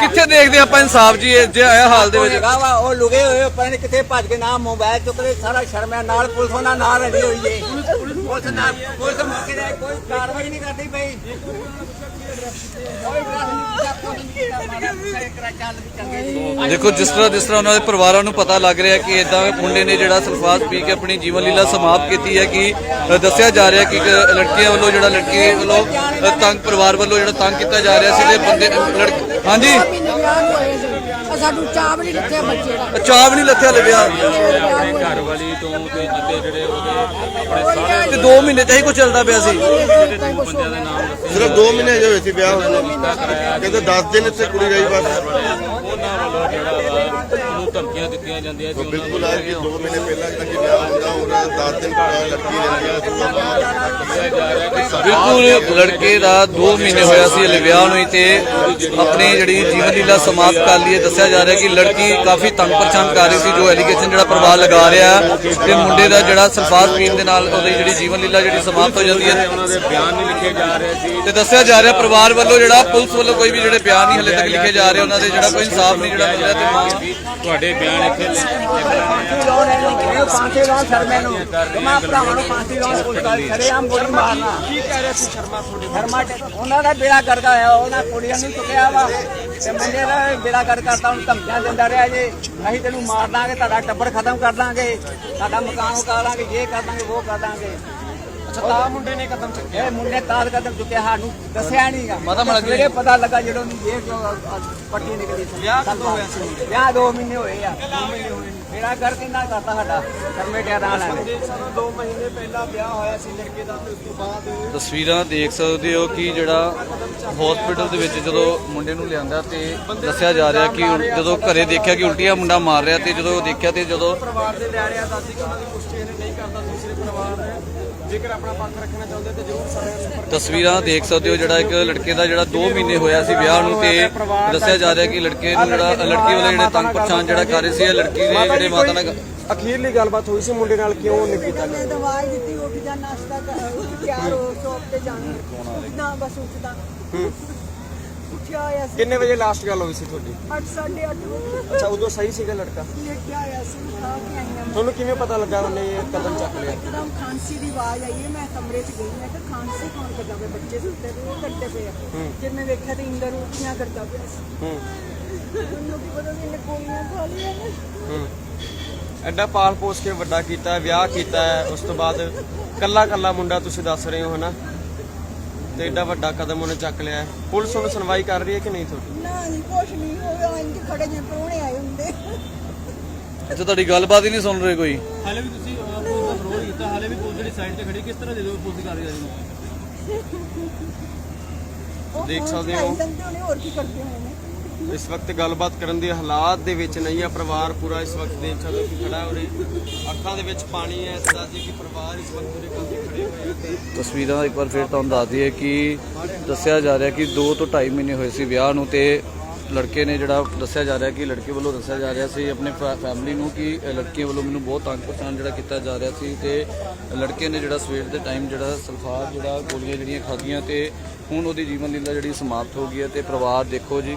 ਕਿੱਥੇ ਦੇਖਦੇ ਆਪਾਂ ਇਨਸਾਫ ਜੀ, ਇਹ ਜੇ ਆਇਆ ਹਾਲ ਦੇ ਵਿੱਚ? ਵਾ, ਉਹ ਲੁਗੇ ਹੋਏ ਪਤਾ ਨਹੀਂ ਕਿੱਥੇ ਭੱਜ ਕੇ ਨਾ ਮੋਬਾਈਲ ਚੁੱਕਦੇ ਸਾਰਾ ਸ਼ਰਮਿਆ ਨਾਲ ਪੁਲਿਸ ਉਹਨਾਂ ਨਾਲ ਰਲੀ ਹੋਈ ਏ। ਪੁਲਿਸ ਨਾਲ ਪੁਲਿਸ ਮੌਕੇ ਤੇ ਕੋਈ ਕਾਰਵਾਈ ਨਹੀਂ ਕਰਦੀ ਪਈ। ਕੋਈ ਦੇਖੋ, ਜਿਸ ਤਰ੍ਹਾਂ ਜਿਸ ਤਰ੍ਹਾਂ ਉਹਨਾਂ ਦੇ ਪਰਿਵਾਰਾਂ ਨੂੰ ਪਤਾ ਲੱਗ ਰਿਹਾ ਕਿ ਇਦਾਂ ਮੁੰਡੇ ਨੇ ਜਿਹੜਾ ਸਲਫਾਜ਼ ਪੀ ਕੇ ਆਪਣੀ ਜੀਵਨ ਲੀਲਾ ਸਮਾਪਤ ਕੀਤੀ ਹੈ ਕਿ ਦੱਸਿਆ ਜਾ ਰਿਹਾ ਕਿ ਇੱਕ ਲੜਕੀਆਂ ਵੱਲੋਂ ਜਿਹੜਾ ਲੜਕੀ ਵੱਲੋਂ ਤੰਗ, ਪਰਿਵਾਰ ਵੱਲੋਂ ਜਿਹੜਾ ਤੰਗ ਕੀਤਾ ਜਾ ਰਿਹਾ ਸੀ, ਤੇ ਬੰਦੇ ਲੜਕੇ ਹਾਂਜੀ? ਸਾਨੂੰ ਚਾਹ ਵੀ ਨਹੀਂ ਦਿੱਤੇ ਬੱਚੇ ਦਾ। ਚਾਹ ਵੀ ਨਹੀਂ ਲੱਥਿਆ ਲਿਆ ਘਰ ਵਾਲੀ ਤੋਂ ਤੇ ਜਿੱਦੇ ਜਿਹੜੇ ਉਹਦੇ ਤੇ 2 ਮਹੀਨੇ ਤੇ ਹੀ ਕੁਝ ਚੱਲਦਾ ਪਿਆ ਸੀ। ਸਿਰਫ 2 ਮਹੀਨੇ ਜੋ ਹੋਏ ਸੀ ਵਿਆਹ ਹੋਏ ਨੂੰ ਕਹਿੰਦੇ 10 ਦਿਨ ਇੱਥੇ ਕੁੜੀ ਰਹੀ ਬਸ। ਵਾ ਉਹਨੂੰ ਧਮਕੀਆਂ ਦਿੱਤੀਆਂ ਜਾਂਦੀਆਂ ਸੀ ਬਿਲਕੁਲ ਆ ਕਿ 2 ਮਹੀਨੇ ਪਹਿਲਾਂ ਜਿਹੜਾ ਕਿ ਵਿਆਹ ਹੁੰਦਾ ਉਹਨਾਂ 10 ਦਿਨ ਪੁਰਾਣੀ ਲੜਕੀ ਰਹਿੰਦੀ ਆ ਉਸ ਤੋਂ ਬਾਅਦ ਬਿਲਕੁਲ ਲੜਕੇ ਦਾ 2 ਮਹੀਨੇ ਹੋਇਆ ਸੀ ਹਲੇ ਵਿਆਹ ਨੂੰ ਹੀ ਤੇ ਆਪਣੀ ਜਿਹੜੀ ਜੀਵਨ ਲੀਲਾ ਸਮਾਪਤ ਕਰ ਲਈ ਹੈ ਦੱਸਿਆ ਜਾ ਰਿਹਾ ਕਿ ਲੜਕੀ ਕਾਫੀ ਤੰਗ ਪਰੇਸ਼ਾਨ ਕਰ ਰਹੀ ਸੀ ਜੋ ਐਲੀਗੇਸ਼ਨ ਜਿਹੜਾ ਪਰਿਵਾਰ ਲਗਾ ਰਿਹਾ ਤੇ ਮੁੰਡੇ ਦਾ ਜਿਹੜਾ ਸਲਫਾਜ਼ ਪੀਣ ਦੇ ਨਾਲ ਉਹਦੀ ਜਿਹੜੀ ਜੀਵਨ ਲੀਲਾ ਜਿਹੜੀ ਸਮਾਪਤ ਹੋ ਜਾਂਦੀ ਹੈ। ਉਹਨਾਂ ਦੇ ਬਿਆਨ ਨਹੀਂ ਲਿਖੇ ਜਾ ਰਹੇ ਸੀ। ਤੇ ਦੱਸਿਆ ਜਾ ਰਿਹਾ ਪਰਿਵਾਰ ਵੱਲੋਂ ਜਿਹੜਾ ਪੁਲਿਸ ਵੱਲੋਂ ਕੋਈ ਵੀ ਜਿਹੜੇ ਬਿਆਨ ਨਹੀਂ ਹਲੇ ਤੱਕ ਲਿਖੇ ਜਾ ਰਹੇ ਉਹਨਾਂ ਦੇ ਜਿਹੜਾ ਕੋਈ ਇਨਸਾਫ ਨਹੀਂ ਜਿਹੜਾ ਮਿਲ ਰਿਹਾ ਤੇ ਮਾਂ ਤੁਹਾਡੇ ਬਿਆਨ ਇੱਥੇ ਪਾਂਸੇ ਲਾਉਣ ਸ਼ਰਮੇ ਨੂੰ ਮੈਂ ਭਰਾਵਾਂ ਨੂੰ ਪਾਂਸੇ ਲਾਉਣ? ਪੁਲਿਸ ਵਾਲੇ ਖੜੇ ਆਮ ਗੋਲੀ ਮਾਰਨਾ ਕੀ ਕਹਿ ਰਿਹਾ ਸੀ ਸ਼ਰਮਾ ਤੁਹਾਡੇ ਸ਼ਰਮਾ ਉਹਨਾਂ ਦਾ ਬੇੜਾ ਕਰਦਾ ਆਇਆ ਉਹਨਾਂ ਕੁੜੀਆਂ ਨੂੰ ਚੁੱਕਿਆ ਵਾ। ਤੇ ਮੁੰਡੇ ਦਾ ਬੇੜਾ ਗਰਕ ਕਰਤਾ, ਉਹਨੂੰ ਧਮਕੀਆਂ ਦਿੰਦਾ ਰਿਹਾ ਜੇ। ਅਸੀਂ ਤੈਨੂੰ ਮਾਰ ਦਾਂਗੇ, ਤੁਹਾਡਾ ਟੱਬਰ ਖਤਮ ਕਰ ਦਾਂਗੇ। ਸਾਡਾ ਮਕਾਨ ਉਕਾ ਲਾਂਗੇ, ਇਹ ਕਰ ਦਾਂਗੇ, ਉਹ ਕਰ ਦਾਂਗੇ। ਅੱਛਾ ਤਾਂ ਮੁੰਡੇ ਨੇ ਕਦਮ ਚੱਕਿਆ। ਇਹ ਮੁੰਡੇ ਤਾਲ ਕਦਮ ਚੁੱਕਿਆ ਸਾਨੂੰ ਦੱਸਿਆ ਨਹੀਂਗਾ ਮਾਤਾ ਮਰ ਗਈ। ਸਵੇਰੇ ਪਤਾ ਲੱਗਾ ਜਦੋਂ ਦੀ ਜੇਬ ਚੋਂ ਅ- ਅ- ਪੱਟੀ ਨਿਕਲੀ ਸੀ। ਵਿਆਹ ਕਦੋਂ ਹੋਇਆ ਸੀ? ਵਿਆਹ 2 ਮਹੀਨੇ ਹੋਏ ਆ। 2 ਮਹੀਨੇ ਹੋਏ ਮੇਰਾ ਘਰ ਕਿੰਨਾ ਕਰਤਾ ਸਾਡਾ? ਕਰਮੇ ਟਿਆ ਨਾਲ ਆ। ਦੇ ਸਾਨੂੰ 2 ਮਹੀਨੇ ਪਹਿਲਾਂ ਵਿਆਹ ਹੋਇਆ ਸੀ ਲੜਕੇ ਦਾ ਤੇ ਉਸ ਤੋਂ ਬਾਅਦ ਤਸਵੀਰਾਂ ਦੇਖ ਸਕਦੇ ਹੋ ਕਿ ਜਿਹੜਾ ਹਸਪੀਟਲ ਦੇ ਵਿੱਚ ਜਦੋਂ ਮੁੰਡੇ ਨੂੰ ਲਿਆਂਦਾ ਤੇ ਦੱਸਿਆ ਜਾ ਰਿਹਾ ਕਿ ਜਦੋਂ ਘਰੇ ਦੇਖਿਆ ਕਿ ਉਲਟੀਆਂ ਮੁੰਡਾ ਮਾਰ ਰਿਹਾ ਤੇ ਜਦੋਂ ਦੇਖਿਆ ਤੇ ਜਦੋਂ ਪਰਿਵਾਰ ਦੇ ਲੈ ਰਿਆ ਦਾਦੀ ਕਿ ਉਹਨਾਂ ਦੀ ਜੇਕਰ ਆਪਣਾ ਪੱਖ ਰੱਖਣਾ ਚਾਹੁੰਦੇ ਤੇ ਜ਼ਰੂਰ ਸਾਡੇ ਨਾਲ ਸੰਪਰਕ ਤਸਵੀਰਾਂ ਦੇਖ ਸਕਦੇ ਹੋ ਜਿਹੜਾ ਇੱਕ ਲੜਕੇ ਦਾ ਜਿਹੜਾ 2 ਮਹੀਨੇ ਹੋਇਆ ਸੀ ਵਿਆਹ ਨੂੰ ਤੇ ਦੱਸਿਆ ਜਾ ਰਿਹਾ ਕਿ ਲੜਕੇ ਨੂੰ ਜਿਹੜਾ ਲੜਕੀ ਵਾਲੇ ਜਿਹੜੇ ਤੰਗ ਪਰੇਸ਼ਾਨ ਜਿਹੜਾ ਕਰ ਰਹੇ ਸੀ ਇਹ ਲੜਕੀ ਦੇ ਜਿਹੜੇ ਮਾਤਾ ਨਾਲ ਅਖੀਰਲੀ ਗੱਲਬਾਤ ਹੋਈ ਸੀ ਮੁੰਡੇ ਨਾਲ ਕਿਉਂ ਨਹੀਂ ਕੀਤਾ ਮੈਂ ਦਵਾਈ ਦਿੱਤੀ ਉਹ ਵੀ ਜਾਂ ਨਾਸ਼ਤਾ ਤਿਆਰ ਹੋ ਸ਼ੌਪ ਤੇ ਜਾਣਾ। ਨਾ ਬਸ ਉੱਠਦਾ। ਸੀ। ਕਿੰਨੇ ਵਜੇ ਲਾਸਟ ਗੱਲ ਹੋਈ ਸੀ ਤੁਹਾਡੀ? 8:30 ਵਜੇ। ਅੱਛਾ ਉਦੋਂ ਸਹੀ ਸੀਗਾ ਲੜਕਾ? ਲੇਟਿਆ ਸੀ ਖਾ ਕੇ ਆਈਆਂ ਮੈਂ। ਤੁਹਾਨੂੰ ਕਿਵੇਂ ਪਤਾ ਲੱਗਾ ਉਹਨੇ ਇਹ ਕਦਮ ਚੱਕ ਲਿਆ? ਇੱਕਦਮ ਖਾਂਸੀ ਦੀ ਆਵਾਜ਼ ਆਈ ਹੈ ਮੈਂ ਕਮਰੇ 'ਚ ਗਈ ਮੈਂ ਕਿਹਾ ਖਾਂਸੀ ਕੌਣ ਕਰਦਾ ਪਿਆ? ਬੱਚੇ ਸੁੱਤੇ ਪਏ ਉਹ ਕਰਦੇ ਪਏ ਆ। ਜਦ ਮੈਂ ਵੇਖਿਆ ਤੇ ਇੰਦਰ ਉੱਠੀਆਂ ਕਰਦਾ ਪਿਆ ਸੀ। ਹੂੰ। ਮੈਨੂੰ ਕੀ ਪਤਾ ਵੀ ਇਹਨੇ ਗੋਲੀਆਂ ਖਾ ਲਈਆਂ ਨੇ। ਹੂੰ। ਐਡਾ ਪਾਲ ਪੋਸ ਕੇ ਵੱਡਾ ਕੀਤਾ ਹੈ, ਵਿਆਹ ਕੀਤਾ ਹੈ, ਉਸ ਤੋਂ ਬਾਅਦ ਕੱਲਾ ਕੱਲਾ ਮੁੰਡਾ ਤੁਸੀਂ ਦੱਸ ਰਹੇ ਹੋ ਹਨਾ? ਤੇ ਐਡਾ ਵੱਡਾ ਕਦਮ ਉਹਨੇ ਚੱਕ ਲਿਆ ਹੈ। ਪੁਲਿਸ ਉਹਨੂੰ ਸੁਣਵਾਈ ਕਰ ਰਹੀ ਹੈ ਕਿ ਨਹੀਂ ਤੁਹਾਡੀ? ਨਾ ਨਹੀਂ ਕੁਛ ਨਹੀਂ ਹੋਇਆ ਇੰਜ ਖੜੇ ਜੇ ਪ੍ਰਾਹੁਣੇ ਆਏ ਹੁੰਦੇ। ਅੱਛਾ ਤੁਹਾਡੀ ਗੱਲਬਾਤ ਹੀ ਨਹੀਂ ਸੁਣ ਰਹੇ ਕੋਈ? ਹਾਲੇ ਵੀ ਤੁਸੀਂ ਅਹ, ਪੁਲਿਸ ਦਾ ਵਿਰੋਧ ਕੀਤਾ ਹਾਲੇ ਵੀ ਪੁਲਿਸ ਜਿਹੜੀ ਸਾਈਡ ਤੇ ਖੜੀ ਕਿਸ ਤਰ੍ਹਾਂ ਦੇ ਦਿਓ ਪੁਲਿਸ ਦੀ ਕਾਰਗੁਜ਼ਾਰੀ ਨੂੰ ਉਹ ਦੇਖ ਸਕਦੇ ਹੋ। ਜਾਂਦੇ ਹੋਣੇ ਹੋਰ ਕੀ ਕਰਦੇ ਹੋਣੇ? ਇਸ ਵਕਤ ਗੱਲਬਾਤ ਕਰਨ ਦੇ ਹਾਲਾਤ ਦੇ ਵਿੱਚ ਨਹੀਂ ਹੈ ਪਰਿਵਾਰ ਪੂਰਾ ਇਸ ਵਕਤ ਦੇਖ ਸਕਦੇ ਹੋ ਕਿ ਖੜਾ ਉਰੇ ਅੱਖਾਂ ਦੇ ਵਿੱਚ ਪਾਣੀ ਹੈ, ਇਸ ਦੱਸਦੀ ਕਿ ਪਰਿਵਾਰ ਇਸ ਵਕਤ ਉਰੇ ਕਾਫੀ ਖੜੇ ਹੋਏ ਤੇ ਤਸਵੀਰਾਂ ਇੱਕ ਵਾਰ ਫਿਰ ਤੁਹਾਨੂੰ ਦੱਸ ਦਈਏ ਕਿ ਦੱਸਿਆ ਜਾ ਰਿਹਾ ਕਿ 2 ਤੋਂ 2.5 ਮਹੀਨੇ ਹੋਏ ਸੀ ਵਿਆਹ ਨੂੰ ਤੇ ਲੜਕੇ ਨੇ ਜਿਹੜਾ ਦੱਸਿਆ ਜਾ ਰਿਹਾ ਕਿ ਲੜਕੇ ਵੱਲੋਂ ਦੱਸਿਆ ਜਾ ਰਿਹਾ ਸੀ ਆਪਣੇ ਫੈਮਿਲੀ ਨੂੰ ਕਿ ਇਹ ਲੜਕੇ ਵੱਲੋਂ ਮੈਨੂੰ ਬਹੁਤ ਤੰਗ ਪਰੇਸ਼ਾਨ ਜਿਹੜਾ ਕੀਤਾ ਜਾ ਰਿਹਾ ਸੀ ਤੇ ਲੜਕੇ ਨੇ ਜਿਹੜਾ ਸਵੇਰ ਦੇ ਟਾਈਮ ਜਿਹੜਾ ਸਲਫਾਰ ਜਿਹੜਾ ਗੋਲੀਆਂ ਜਿਹੜੀਆਂ ਖਾਧੀਆਂ ਤੇ ਹੁਣ ਉਹਦੀ ਜੀਵਨ ਲੀਲਾ ਜਿਹੜੀ ਸਮਾਪਤ ਹੋ ਗਈ ਹੈ ਤੇ ਪਰਿਵਾਰ ਦੇਖੋ ਜੀ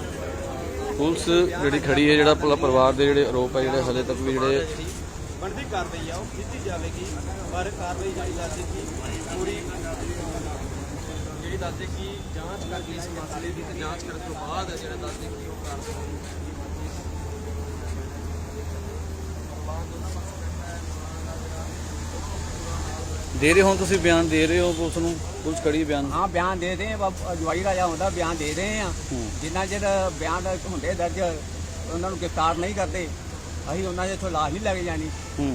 ਪੁਲਿਸ ਜਿਹੜੀ ਖੜੀ ਹੈ, ਜਿਹੜਾ ਪੂਰਾ ਪਰਿਵਾਰ ਦੇ ਜਿਹੜੇ ਆਰੋਪ ਹੈ, ਜਿਹੜੇ ਹਲੇ ਤੱਕ ਵੀ ਜਿਹੜੇ ਬਣਦੀ ਕਾਰਵਾਈ ਆ, ਉਹ ਕੀਤੀ ਜਾਵੇਗੀ, ਪਰ ਕਾਰਵਾਈ ਜਿਹੜੀ ਦੱਸਦੇ ਕਿ ਪੂਰੀ ਜਿਹੜੀ ਦੱਸਦੇ ਕਿ ਜਾਂਚ ਕਰਕੇ ਇਸ ਮਸਲੇ ਦੀ ਤੇ ਜਾਂਚ ਕਰਨ ਤੋਂ ਬਾਅਦ ਜਿਹੜਾ ਦੱਸਦੇ ਕਿ ਉਹ ਕਾਰਵਾਈ ਦੇ ਰਹੇ ਹੋ ਤੁਸੀਂ ਬਿਆਨ ਦੇ ਰਹੇ ਹੋ ਪੁਲਿਸ ਨੂੰ ਪੁਲਿਸ ਖੜੀ ਬਿਆਨ ਹਾਂ ਬਿਆਨ ਦੇ ਦੇ ਜਵਾਈ ਰਾਜਾ ਹੁੰਦਾ ਬਿਆਨ ਦੇ ਰਹੇ ਆ ਜਿੰਨਾ ਚਿਰ ਬਿਆਨ ਹੁੰਦੇ ਦਰਜ ਉਹਨਾਂ ਨੂੰ ਗ੍ਰਿਫਤਾਰ ਨਹੀਂ ਕਰਦੇ ਅਸੀਂ ਉਹਨਾਂ ਦੇ ਇੱਥੋਂ ਲਾਸ਼ ਨਹੀਂ ਲੈ ਕੇ ਜਾਣੀ। ਹੂੰ।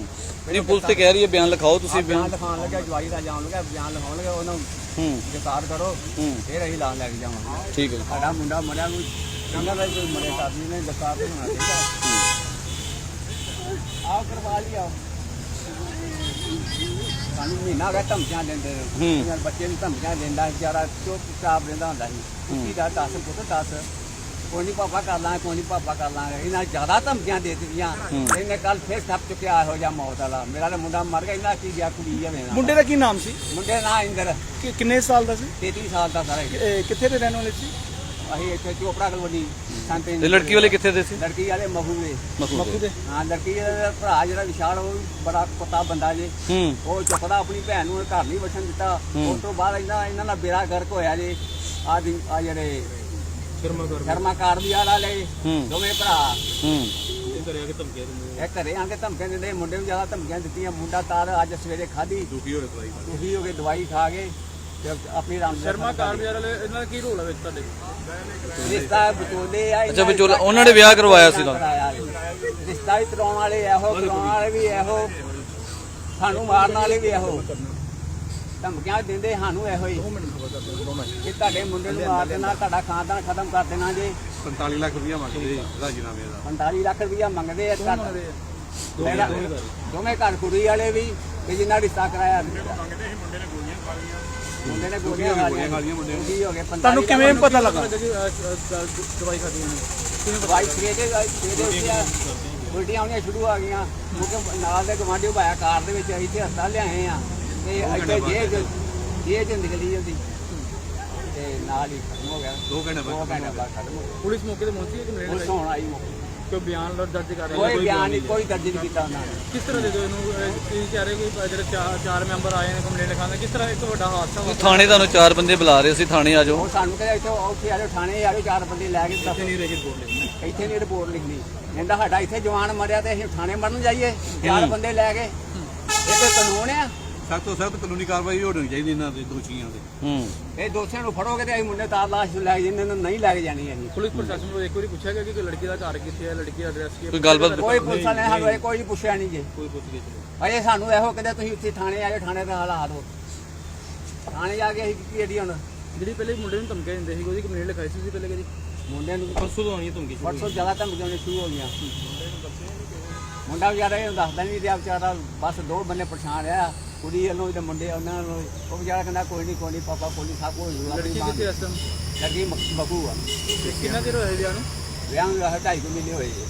ਨਹੀਂ ਪੁਲਿਸ ਤੇ ਕਹਿ ਰਹੀ ਹੈ ਬਿਆਨ ਲਿਖਾਓ ਤੁਸੀਂ ਆਹ ਬਿਆਨ ਲਿਖਾਉਣ ਲੱਗਾ ਜਵਾਈ ਰਾਜਾ ਆਉਣ ਲੱਗਾ ਬਿਆਨ ਲਿਖਾਉਣ ਲੱਗਾ ਉਹਨਾਂ ਨੂੰ ਹੂੰ। ਗ੍ਰਿਫਤਾਰ ਕਰੋ ਹੂੰ। ਫਿਰ ਅਸੀਂ ਲਾਸ਼ ਲੈ ਕੇ ਜਾਵਾਂਗੇ। ਠੀਕ ਹੈ। ਸਾਡਾ ਮੁੰਡਾ ਮਰਿਆ ਕੋਈ ਚੰਗਾ ਦਾ ਕੋਈ ਮਰੇ ਆਦਮੀ ਨੇ ਗ੍ਰਿਫਤਾਰ ਹੋਣਾ ਚਾਹੀਦਾ। ਆਓ ਕਰਵਾ ਲਿਆ। ਸਾਨੂੰ ਮਹੀਨਾ ਹੋ ਗਿਆ ਧਮਕੀਆਂ ਦਿੰਦੇ ਹੂੰ। ਯਾਰ ਬੱਚੇ ਨੂੰ ਧਮਕੀਆਂ ਦਿੰਦਾ ਵਿਚਾਰਾ ਚੁੱਪ ਚਾਪ ਰਹਿੰਦਾ ਹੁੰਦਾ ਸੀ। ਕੀ ਦਾ ਦੱਸ ਪੁੱਤ ਦੱਸ। ਕੋਈ ਨਹੀਂ ਪਾਪਾ ਕਰ ਲਾਂਗੇ ਕੋਈ ਨਹੀਂ ਪਾਪਾ ਕਰ ਲਾਂਗੇ। ਇਹਨਾਂ ਜ਼ਿਆਦਾ ਧਮਕੀਆਂ ਦੇ ਦਿੱਤੀਆਂ। ਇਹਨੇ ਕੱਲ ਫੇਰ ਥੱਪ ਚੁੱਕਿਆ ਮੌਤ ਵਾਲਾ। ਮੇਰਾ ਤਾਂ ਮੁੰਡਾ ਮਰ ਗਿਆ ਇਹਨਾਂ ਕੀ ਗਿਆ ਕੁੜੀ ਆ ਮੇਰਾ ਮੁੰਡੇ ਦਾ ਕੀ ਨਾਮ ਸੀ? ਮੁੰਡੇ ਦਾ ਨਾਂ ਇੰਦਰ। ਕਿ ਕਿੰਨੇ ਸਾਲ ਦਾ ਸੀ? 33 ਸਾਲ ਦਾ ਸਾਰਾ ਇਹ। ਇਹ ਕਿੱਥੇ ਦੇ ਰਹਿਣ ਵਾਲੇ ਸੀ? ਅਸੀਂ ਇੱਥੇ ਚੋਪੜਾ ਕਲੋਨੀ। ਸੰਤੇ ਤੇ ਲੜਕੀ ਵਾਲੇ ਕਿੱਥੇ ਦੇ ਸੀ? ਲੜਕੀ ਵਾਲੇ ਮਹੂ ਦੇ। ਮੱਕੂ ਦੇ। ਹਾਂ ਲੜਕੀ ਦਾ ਭਰਾ ਜਿਹੜਾ ਵਿਸ਼ਾਲ ਉਹ ਵੀ ਬੜਾ ਕੁੱਤਾ ਬੰਦਾ ਜੇ। ਹੂੰ। ਉਹ ਚੁੱਕਦਾ ਆਪਣੀ ਭੈਣ ਨੂੰ ਘਰ ਨਹੀਂ ਵਸਣ ਦਿੱਤਾ। ਉਸ ਤੋਂ ਬਾਅਦ ਇਹਨਾਂ ਇਹਨਾਂ ਦਾ ਬੇੜਾ ਗਰਕ ਹੋਇਆ ਜੇ। ਆ ਦੀ ਆ ਜਿਹੜੇ ਸ਼ਰਮਾ ਕਾਰ ਵੀ ਵਾਲੇ ਹੂੰ। ਦੋਵੇਂ ਭਰਾ। ਹੂੰ। ਇਹ ਘਰੇ ਆ ਕੇ ਧਮਕੀਆਂ ਦਿੰਦੇ ਮੁੰਡੇ ਨੂੰ ਜ਼ਿਆਦਾ ਧਮਕੀਆਂ ਦਿੱਤੀਆਂ। ਮੁੰਡਾ ਤਾਰ ਅੱਜ ਸਵੇਰੇ ਖਾਧੀ। ਦੁਖੀ ਹੋ ਕੇ ਦਵਾਈ ਦੁਖੀ ਹੋ ਕੇ ਦਵਾਈ ਖਾ ਕੇ ਆਪਣੀ ਰਾਮ ਸ਼ਰਮਾ ਕਾਰ ਵਾਲੇ ਇਹਨਾਂ ਦਾ ਕੀ ਰੋਲ ਹੈ ਵਿੱਚ ਤੁਹਾਡੇ? ਰਿਸ਼ਤਾ ਵਿਚੋਲੇ ਆ ਅੱਛਾ ਵਿਚੋਲਾ ਉਹਨਾਂ ਨੇ ਵਿਆਹ ਕਰਵਾਇਆ ਸੀ ਜੀ। ਰਿਸ਼ਤਾ ਵੀ ਕਰਾਉਣ ਵਾਲੇ ਇਹੋ ਕਰਾਉਣ ਵਾਲੇ ਵੀ ਇਹੋ। ਸਾਨੂੰ ਮਾਰਨ ਵਾਲੇ ਵੀ ਇਹੋ। ਧਮਕੀਆਂ ਦਿੰਦੇ ਸਾਨੂੰ ਇਹੋ ਹੀ। ਕਿ ਤੁਹਾਡੇ ਮੁੰਡੇ ਨੂੰ ਮਾਰ ਦੇਣਾ ਤੁਹਾਡਾ ਖਾਨਦਾਨ ਖਤਮ ਕਰ ਦੇਣਾ ਜੀ। 45 ਲੱਖ ਰੁਪਇਆ ਮੰਗਦੇ ਰਾਜੀਨਾਮੇ ਦਾ। 45 ਲੱਖ ਰੁਪਇਆ ਮੰਗਦੇ ਆ ਪਹਿਲਾਂ ਦੋਵੇਂ ਘਰ ਕੁੜੀ ਵਾਲੇ ਵੀ ਤੇ ਜਿੰਨਾ ਰਿਸ਼ਤਾ ਕਰਾਇਆ। ਮੰਗਦੇ ਸੀ ਮੁੰਡੇ ਨੇ ਗੋਲੀਆਂ ਖਾ ਲਈਆਂ। ਮੁੰਡੇ ਨੇ ਗੋਲੀਆਂ ਖਾ ਲਈਆਂ। ਮੁੰਡੇ ਹੋ ਗਏ 45 ਤੁਹਾਨੂੰ ਕਿਵੇਂ ਪਤਾ ਲੱਗਾ? ਦਵਾਈ ਖਾਦੀ ਉਹਨੇ? ਦਵਾਈ ਸਵੇਰੇ ਸਵੇਰੇ ਉੱਠਿਆ ਉਲਟੀਆਂ ਆਉਣੀਆਂ ਸ਼ੁਰੂ ਆ ਗਈਆਂ। ਕਿਉਂਕਿ ਨਾਲ ਦੇ ਗਵਾਂਢੀ ਭਾਇਆ ਕਾਰ ਦੇ ਵਿੱਚ ਇੱਥੇ ਹਸਪਤਾਲ ਲਿਆਏ ਆ। ਤੇ ਨਿਕਲੀ ਜਾਂਦੀ ਤੇ ਨਾਲ ਹੀ ਖਤਮ ਹੋ ਗਿਆ। 2 ਘੰਟੇ ਬਾਅਦ ਪੁਲਿਸ ਮੌਕੇ ਤੇ ਪਹੁੰਚੀ ਹੈ ਕਿ ਮਿਲੇ ਪੁਲਿਸ ਹੁਣ ਆਈ ਮੌਕੇ ਕੋਈ ਬਿਆਨ ਦਰਜ ਕਰ ਰਹੇ ਕੋਈ ਬਿਆਨ ਨਹੀਂ ਕੋਈ ਦਰਜ ਨਹੀਂ ਕੀਤਾ ਉਹਨਾਂ ਨੇ। ਕਿਸ ਤਰ੍ਹਾਂ ਦੇ ਦੋ ਇਹਨੂੰ? ਇਹ ਤੁਸੀਂ ਕਹਿ ਰਹੇ ਕਿ ਜਿਹੜੇ ਚਾਰ ਚਾਰ ਮੈਂਬਰ ਆਏ ਨੇ ਕੰਪਲੇਂਟ ਲਿਖਾਉਂਦੇ ਕਿਸ ਤਰ੍ਹਾਂ ਇੱਕ ਵੱਡਾ ਹਾਦਸਾ ਥਾਣੇ ਤੁਹਾਨੂੰ ਚਾਰ ਬੰਦੇ ਬੁਲਾ ਰਹੇ ਸੀ ਥਾਣੇ ਆ ਜਾਓ। ਉਹ ਸਾਨੂੰ ਕਹਿੰਦਾ ਇੱਥੇ ਉੱਥੇ ਆ ਜਾਓ ਥਾਣੇ ਆ ਜਾਓ ਚਾਰ ਬੰਦੇ ਲੈ ਕੇ ਦੱਸ ਨਹੀਂ ਰਹੀ ਰਿਪੋਰਟ ਲਿਖੀ ਇੱਥੇ ਨਹੀਂ ਰਿਪੋਰਟ ਲਿਖਣੀ। ਕਹਿੰਦਾ ਸਾਡਾ ਇੱਥੇ ਜਵਾਨ ਮਰਿਆ ਤੇ ਅਸੀਂ ਥਾਣੇ ਮਰਨ ਜਾਈਏ ਚਾਰ ਬੰਦੇ ਲੈ ਕੇ। ਇਹ ਕਾਨੂੰਨ ਆ? ਸਖਤ ਤੋਂ ਸਖਤ ਕਾਨੂੰਨੀ ਕਾਰਵਾਈ ਹੋਣੀ ਚਾਹੀਦੀ ਇਹਨਾਂ ਦੇ ਦੋਸ਼ੀਆਂ ਦੇ ਹੂੰ। ਇਹ ਦੋਸ਼ੀਆਂ ਨੂੰ ਫੜੋਗੇ ਤੇ ਅਸੀਂ ਮੁੰਡੇ ਤਾਰ ਲਾਸ਼ ਲੈ ਜਾਂਦੇ ਨੇ ਨਹੀਂ ਲੈ ਕੇ ਜਾਣੀ ਅਸੀਂ। ਪੁਲਿਸ ਪ੍ਰਸ਼ਾਸਨ ਨੂੰ ਇੱਕ ਵਾਰੀ ਪੁੱਛਿਆ ਗਿਆ ਕਿ ਲੜਕੀ ਦਾ ਘਰ ਕਿੱਥੇ ਹੈ ਲੜਕੀ ਦਾ ਐਡਰੈਸ ਕੀ ਹੈ ਕੋਈ ਗੱਲਬਾਤ ਕੋਈ ਪੁਲਿਸ ਨੇ ਸਾਨੂੰ ਇਹ ਕੋਈ ਪੁੱਛਿਆ ਨਹੀਂ ਜੇ। ਕੋਈ ਪੁੱਛ ਨਹੀਂ ਅਜੇ ਸਾਨੂੰ ਇਹੋ ਕਹਿੰਦੇ ਤੁਸੀਂ ਉੱਥੇ ਥਾਣੇ ਆਏ ਥਾਣੇ ਦਾ ਹਾਲਾਤ ਹੋ। ਥਾਣੇ ਜਾ ਕੇ ਅਸੀਂ ਕੀ ਇਹਦੀ ਹੁਣ? ਜਿਹੜੀ ਪਹਿਲੇ ਮੁੰਡੇ ਨੂੰ ਧਮਕੀਆਂ ਦਿੰਦੇ ਸੀ ਉਹਦੀ ਕੰਪਲੇਂਟ ਲਿਖਾਈ ਸੀ ਪਹਿਲੇ ਕਦੀ ਮੁੰਡਿਆਂ ਨੂੰ ਪਰਸੋਂ ਤੋਂ ਆਉਣੀ ਧਮਕੀ WhatsApp ਜ਼ਿਆਦਾ ਧਮਕੀਆਂ ਸ਼ੁਰੂ ਹੋ ਗਈਆਂ। ਮੁੰਡਾ ਵਿਚਾਰਾ ਇਹ ਦੱਸਦਾ ਨਹੀਂ ਰਿਹਾ ਵਿਚਾਰਾ ਬਸ ਦੋ ਬੰਨੇ ਪਰੇਸ਼ਾਨ ਰਿਹਾ ਕੁੜੀ ਵੱਲੋਂ ਤੇ ਮੁੰਡੇ ਉਹਨਾਂ ਨੂੰ ਉਹ ਵਿਚਾਰਾ ਕਹਿੰਦਾ ਕੋਈ ਨਹੀਂ ਕੋਈ ਨਹੀਂ ਪਾਪਾ ਕੋਈ ਨਹੀਂ ਸਭ ਕੁਝ ਹੋ ਲੜਕੀ ਕਿੱਥੇ ਲੱਗੀ ਬਕੂ ਆ। ਕਿੰਨਾ ਚਿਰ ਹੋਇਆ ਵਿਆਹ ਨੂੰ? ਵਿਆਹ ਨੂੰ ਆਹ ਢਾਈ ਕੁ ਮਹੀਨੇ ਹੋਏ ਜੀ।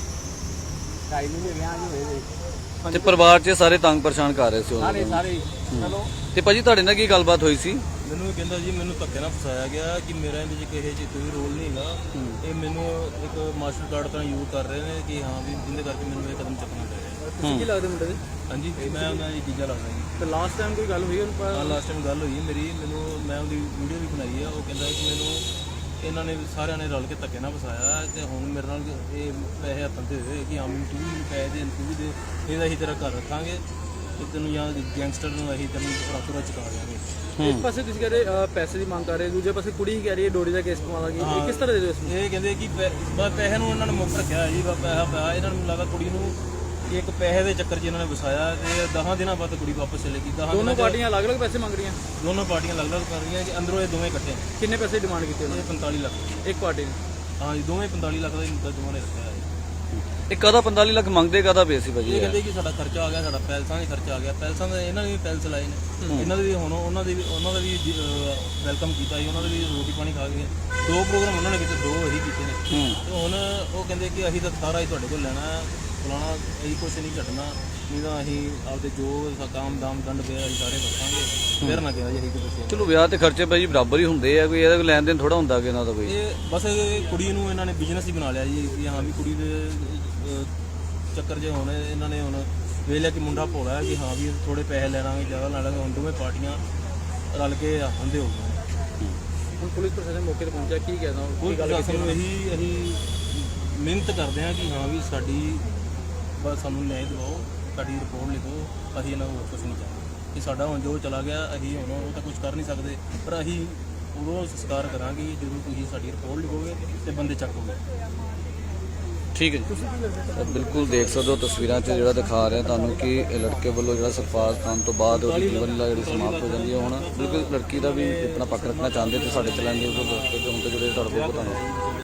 ਢਾਈ ਮਹੀਨੇ ਵਿਆਹ ਨੂੰ ਹੋਏ ਜੀ। ਤੇ ਪਰਿਵਾਰ 'ਚ ਸਾਰੇ ਤੰਗ ਪਰੇਸ਼ਾਨ ਕਰ ਰਹੇ ਸੀ ਉਹਨਾਂ ਸਾਰੇ ਨੂੰ। ਸਾਰੇ ਚਲੋ। ਤੇ ਭਾਜੀ ਤੁਹਾਡੇ ਨਾਲ ਕੀ ਗੱਲਬਾਤ ਹੋਈ ਸੀ? ਮੈਨੂੰ ਇਹ ਕਹਿੰਦਾ ਜੀ ਮੈਨੂੰ ਧੱਕੇ ਨਾਲ ਫਸਾਇਆ ਗਿਆ ਕਿ ਮੇਰਾ ਇਹਦੇ 'ਚ ਕਿਸੇ 'ਚ ਕੋਈ ਰੋਲ ਨਹੀਂ ਹੈਗਾ। ਇਹ ਮੈਨੂੰ ਇੱਕ ਮਾਸਟਰ ਕਾਰਡ ਤਾਂ ਯੂਜ਼ ਕਰ ਰਹੇ ਨੇ ਕਿ ਹਾਂ ਵੀ ਜਿੰਦੇ ਕਰਕੇ ਮੈਨੂੰ ਇਹ ਕਦਮ ਚੱਕਣਾ ਪੈ ਰਿਹਾ ਤੁਸੀਂ ਕੀ ਲੱਗਦੇ ਮੁੰਡੇ ਦੇ? ਹਾਂਜੀ ਮੈਂ ਉਹਨਾਂ ਦੀ ਚੀਜ਼ਾਂ ਲੱਗਦਾ ਜੀ। ਤੇ ਲਾਸਟ ਟਾਈਮ ਕੋਈ ਗੱਲ ਹੋਈ ਉਹਨੂੰ? ਹਾਂ ਲਾਸਟ ਟਾਈਮ ਗੱਲ ਹੋਈ ਮੇਰੀ। ਮੈਨੂੰ ਮੈਂ ਉਹਦੀ ਵੀਡੀਓ ਵੀ ਬਣਾਈ ਆ। ਉਹ ਕਹਿੰਦਾ ਕਿ ਮੈਨੂੰ ਇਹਨਾਂ ਨੇ ਸਾਰਿਆਂ ਨੇ ਰਲ ਕੇ ਧੱਕੇ ਨਾਲ ਫਸਾਇਆ ਤੇ ਹੁਣ ਮੇਰੇ ਨਾਲ ਇਹ ਪੈਸੇ ਹੱਥਾਂ ਤੇ ਹੋਏ ਕਿ ਹਾਂ ਮੈਨੂੰ ਤੂੰ ਵੀ ਪੈਸੇ ਦੇ ਤੂੰ ਵੀ ਦੇ। ਇਹਦਾ ਅਸੀਂ ਤੇਰਾ ਘਰ ਰੱਖਾਂਗੇ ਤੇ ਤੈਨੂੰ ਜਾਂ ਗੈਂਗਸਟਰ ਨੂੰ ਅਸੀਂ ਤੈਨੂੰ ਰਾਤੋਂ ਰਾਤ ਚੁਕਾ ਦਿਆਂਗੇ। ਇੱਕ ਪਾਸੇ ਤੁਸੀਂ ਕਹ ਰਹੇ ਅਹ, ਪੈਸੇ ਦੀ ਮੰਗ ਕਰ ਰਹੇ ਦੂਜੇ ਪਾਸੇ ਕੁੜੀ ਕਹਿ ਰਹੀ ਹੈ ਡੋਰੀ ਦਾ ਕੇਸ ਪਵਾਵਾਂਗੀ। ਇਹ ਕਿਸ ਤਰ੍ਹਾਂ ਦੇ ਦਿਓ ਇਸ ਨੂੰ? ਇਹ ਕਹਿੰਦੇ ਕਿ ਪੈ- ਬਸ ਪੈਸੇ ਨੂੰ ਇਹਨਾਂ ਨੇ ਮੁੱਖ ਰੱਖਿਆ ਹੈ ਜੀ ਬਸ ਪੈਸਾ ਪਿਆ ਇਹਨਾਂ ਨੂੰ ਲੱਗਦਾ ਕੁੜੀ ਨੂੰ ਇੱਕ ਪੈਸੇ ਦੇ ਚੱਕਰ 'ਚ ਇਹਨਾਂ ਨੇ ਵਸਾਇਆ। ਤੇ 10 ਦਿਨਾਂ ਬਾਅਦ ਕੁੜੀ ਵਾਪਸ ਚਲੇਗੀ 10 ਦੋਨੋਂ ਪਾਰਟੀਆਂ ਅਲੱਗ-ਅਲੱਗ ਪੈਸੇ ਮੰਗ ਰਹੀਆਂ? ਦੋਨੋਂ ਪਾਰਟੀਆਂ ਅਲੱਗ-ਅਲੱਗ ਕਰ ਰਹੀਆਂ ਕਿ ਅੰਦਰੋਂ ਇਹ ਦੋਵੇਂ ਇਕੱਠੇ ਨੇ। ਕਿੰਨੇ ਪੈਸੇ ਡਿਮਾਂਡ ਕੀਤੇ ਉਹਨਾਂ ਇਹ 45 ਲੱਖ। ਨੇ ਇੱਕ ਪਾਰਟੀ ਨੇ? ਹਾਂ ਜੀ ਦੋਵੇਂ 45 ਲੱਖ ਦਾ ਹੀ ਮੁੱਦਾ ਦੋਵਾਂ ਨੇ ਰੱਖਿਆ ਹੈ। ਇਹ ਕਦਾ 45 ਲੱਖ ਮੰਗਦੇ ਕਦਾ ਪਏ ਸੀ ਭਾਜੀ ਇਹ? ਕਹਿੰਦੇ ਕਿ ਸਾਡਾ ਖਰਚਾ ਆ ਗਿਆ ਸਾਡਾ ਪੈਲਸਾਂ ਦਾ ਖਰਚਾ ਆ ਗਿਆ। ਪੈਲਸਾਂ ਦਾ ਇਹਨਾਂ ਨੇ ਵੀ ਪੈਲਸ ਲਾਏ ਨੇ। ਇਹਨਾਂ ਦੇ ਵੀ ਹੁਣ ਉਹਨਾਂ ਦੇ ਵੀ ਉਹਨਾਂ ਦਾ ਵੀ ਵੈਲਕਮ ਕੀਤਾ ਜੀ ਉਹਨਾਂ ਦੇ ਵੀ ਰੋਟੀ ਪਾਣੀ ਖਾ ਗਏ। ਦੋ ਪ੍ਰੋਗਰਾਮ ਉਹਨਾਂ ਨੇ ਕੀਤੇ ਦੋ ਇਹੀ ਕੀਤੇ ਨੇ। ਤੇ ਹੁਣ ਉਹ ਕਹਿੰਦੇ ਕਿ ਅਸੀਂ ਤਾਂ ਸਾਰਾ ਹੀ ਤੁਹਾਡੇ ਕੋਲ ਲੈਣਾ ਹੈ, ਫਲਾਣਾ ਅਸੀਂ ਕੁਛ ਨਹੀਂ ਛੱਡਣਾ ਨਹੀਂ ਤਾਂ ਅਸੀਂ ਆਪਦੇ ਜੋ ਸਾ- ਕਾਮ ਦਾਮ ਦੰਡ ਪਿਆ ਅਸੀਂ ਸਾਰੇ ਵਰਤਾਂਗੇ ਫਿਰ ਨਾ ਕਿਹਾ ਜੀ ਅਸੀਂ ਕਿਸੇ ਚਲੋ ਵਿਆਹ ਤੇ ਖਰਚੇ ਭਾਜੀ ਬਰਾਬਰ ਹੀ ਹੁੰਦੇ ਆ ਕੋਈ ਇਹਦਾ ਕੋਈ ਲੈਣ ਦੇਣ ਥੋੜਾ ਹੁੰਦਾ ਕਿ ਇਹਨਾਂ ਦਾ ਕੋਈ। ਇਹ ਬਸ ਕੁੜੀ ਨੂੰ ਇਹਨਾਂ ਨੇ ਬਿਜ਼ਨਸ ਹੀ ਬਣਾ ਲਿਆ ਜੀ। ਕਿ ਹਾਂ ਵੀ ਕੁੜੀ ਦੇ ਚੱਕਰ 'ਚ ਹੁਣ ਇਹਨਾਂ ਨੇ ਹੁਣ ਵੇਖ ਲਿਆ ਕਿ ਮੁੰਡਾ ਭੋਲਾ ਹੈ ਕਿ ਹਾਂ ਵੀ ਥੋੜੇ ਪੈਸੇ ਲੈ ਲਾਂਗੇ ਜ਼ਿਆਦਾ ਲੈ ਲਾਂਗੇ ਹੁਣ ਦੋਵੇਂ ਪਾਰਟੀਆਂ ਰਲ ਕੇ ਹੰਦੇ ਹੋ ਗਏ ਹੁਣ ਪੁਲਿਸ ਪ੍ਰਸ਼ਾਸਨ ਮੌਕੇ ਤੇ ਪਹੁੰਚਿਆ ਕੀ ਕਹਿਣਾ? ਕੋਈ ਗੱਲ ਕੀਤੀ? ਸਾਨੂੰ ਇਹੀ ਅਸੀਂ ਮਿਹਨਤ ਕਰਦੇ ਹਾਂ ਕਿ ਹਾਂ ਵੀ ਸਾਡੀ ਬਸ ਸਾਨੂੰ ਨਿਆਂ ਦਿਵਾਓ ਸਾਡੀ ਰਿਪੋਰਟ ਲਿਖੋ ਅਸੀਂ ਇਹਨਾਂ ਨੂੰ ਕੁਝ ਨਹੀਂ ਚਾਹੁੰਦੇ ਕਿ ਸਾਡਾ ਹੁਣ ਜੋ ਚਲਾ ਗਿਆ ਅਸੀਂ ਹੁਣ ਉਹ ਤਾਂ ਕੁਝ ਕਰ ਨਹੀਂ ਸਕਦੇ ਪਰ ਅਸੀਂ ਉਦੋਂ ਸੰਸਕਾਰ ਕਰਾਂਗੇ ਜਦੋਂ ਤੁਸੀਂ ਸਾਡੀ ਰਿਪੋਰਟ ਲਿਖੋਗੇ ਤੇ ਬੰਦੇ ਚੱਕੋਗੇ ਠੀਕ ਹੈ ਜੀ। ਬਿਲਕੁਲ ਦੇਖ ਸਕਦੇ ਹੋ ਤਸਵੀਰਾਂ 'ਚ ਜਿਹੜਾ ਦਿਖਾ ਰਿਹਾ ਤੁਹਾਨੂੰ ਕਿ ਇਹ ਲੜਕੇ ਵੱਲੋਂ ਜਿਹੜਾ ਸਰਫਰਾਜ਼ ਖਾਨ ਤੋਂ ਬਾਅਦ ਉਹਦੀ ਜੀਵਨ ਲੀਲਾ ਜਿਹੜੀ ਸਮਾਪਤ ਹੋ ਜਾਂਦੀ ਹੈ। ਹੁਣ ਬਿਲਕੁਲ ਲੜਕੀ ਦਾ ਵੀ ਆਪਣਾ ਪੱਖ ਰੱਖਣਾ ਚਾਹੁੰਦੇ ਤੇ ਸਾਡੇ ਚੈਨਲ ਦੇ ਉੱਤੇ ਹੁਣ ਤੇ ਜਿਹੜੇ ਤੁਹਾਡੇ ਕੋਲ ਤੁਹਾਨੂੰ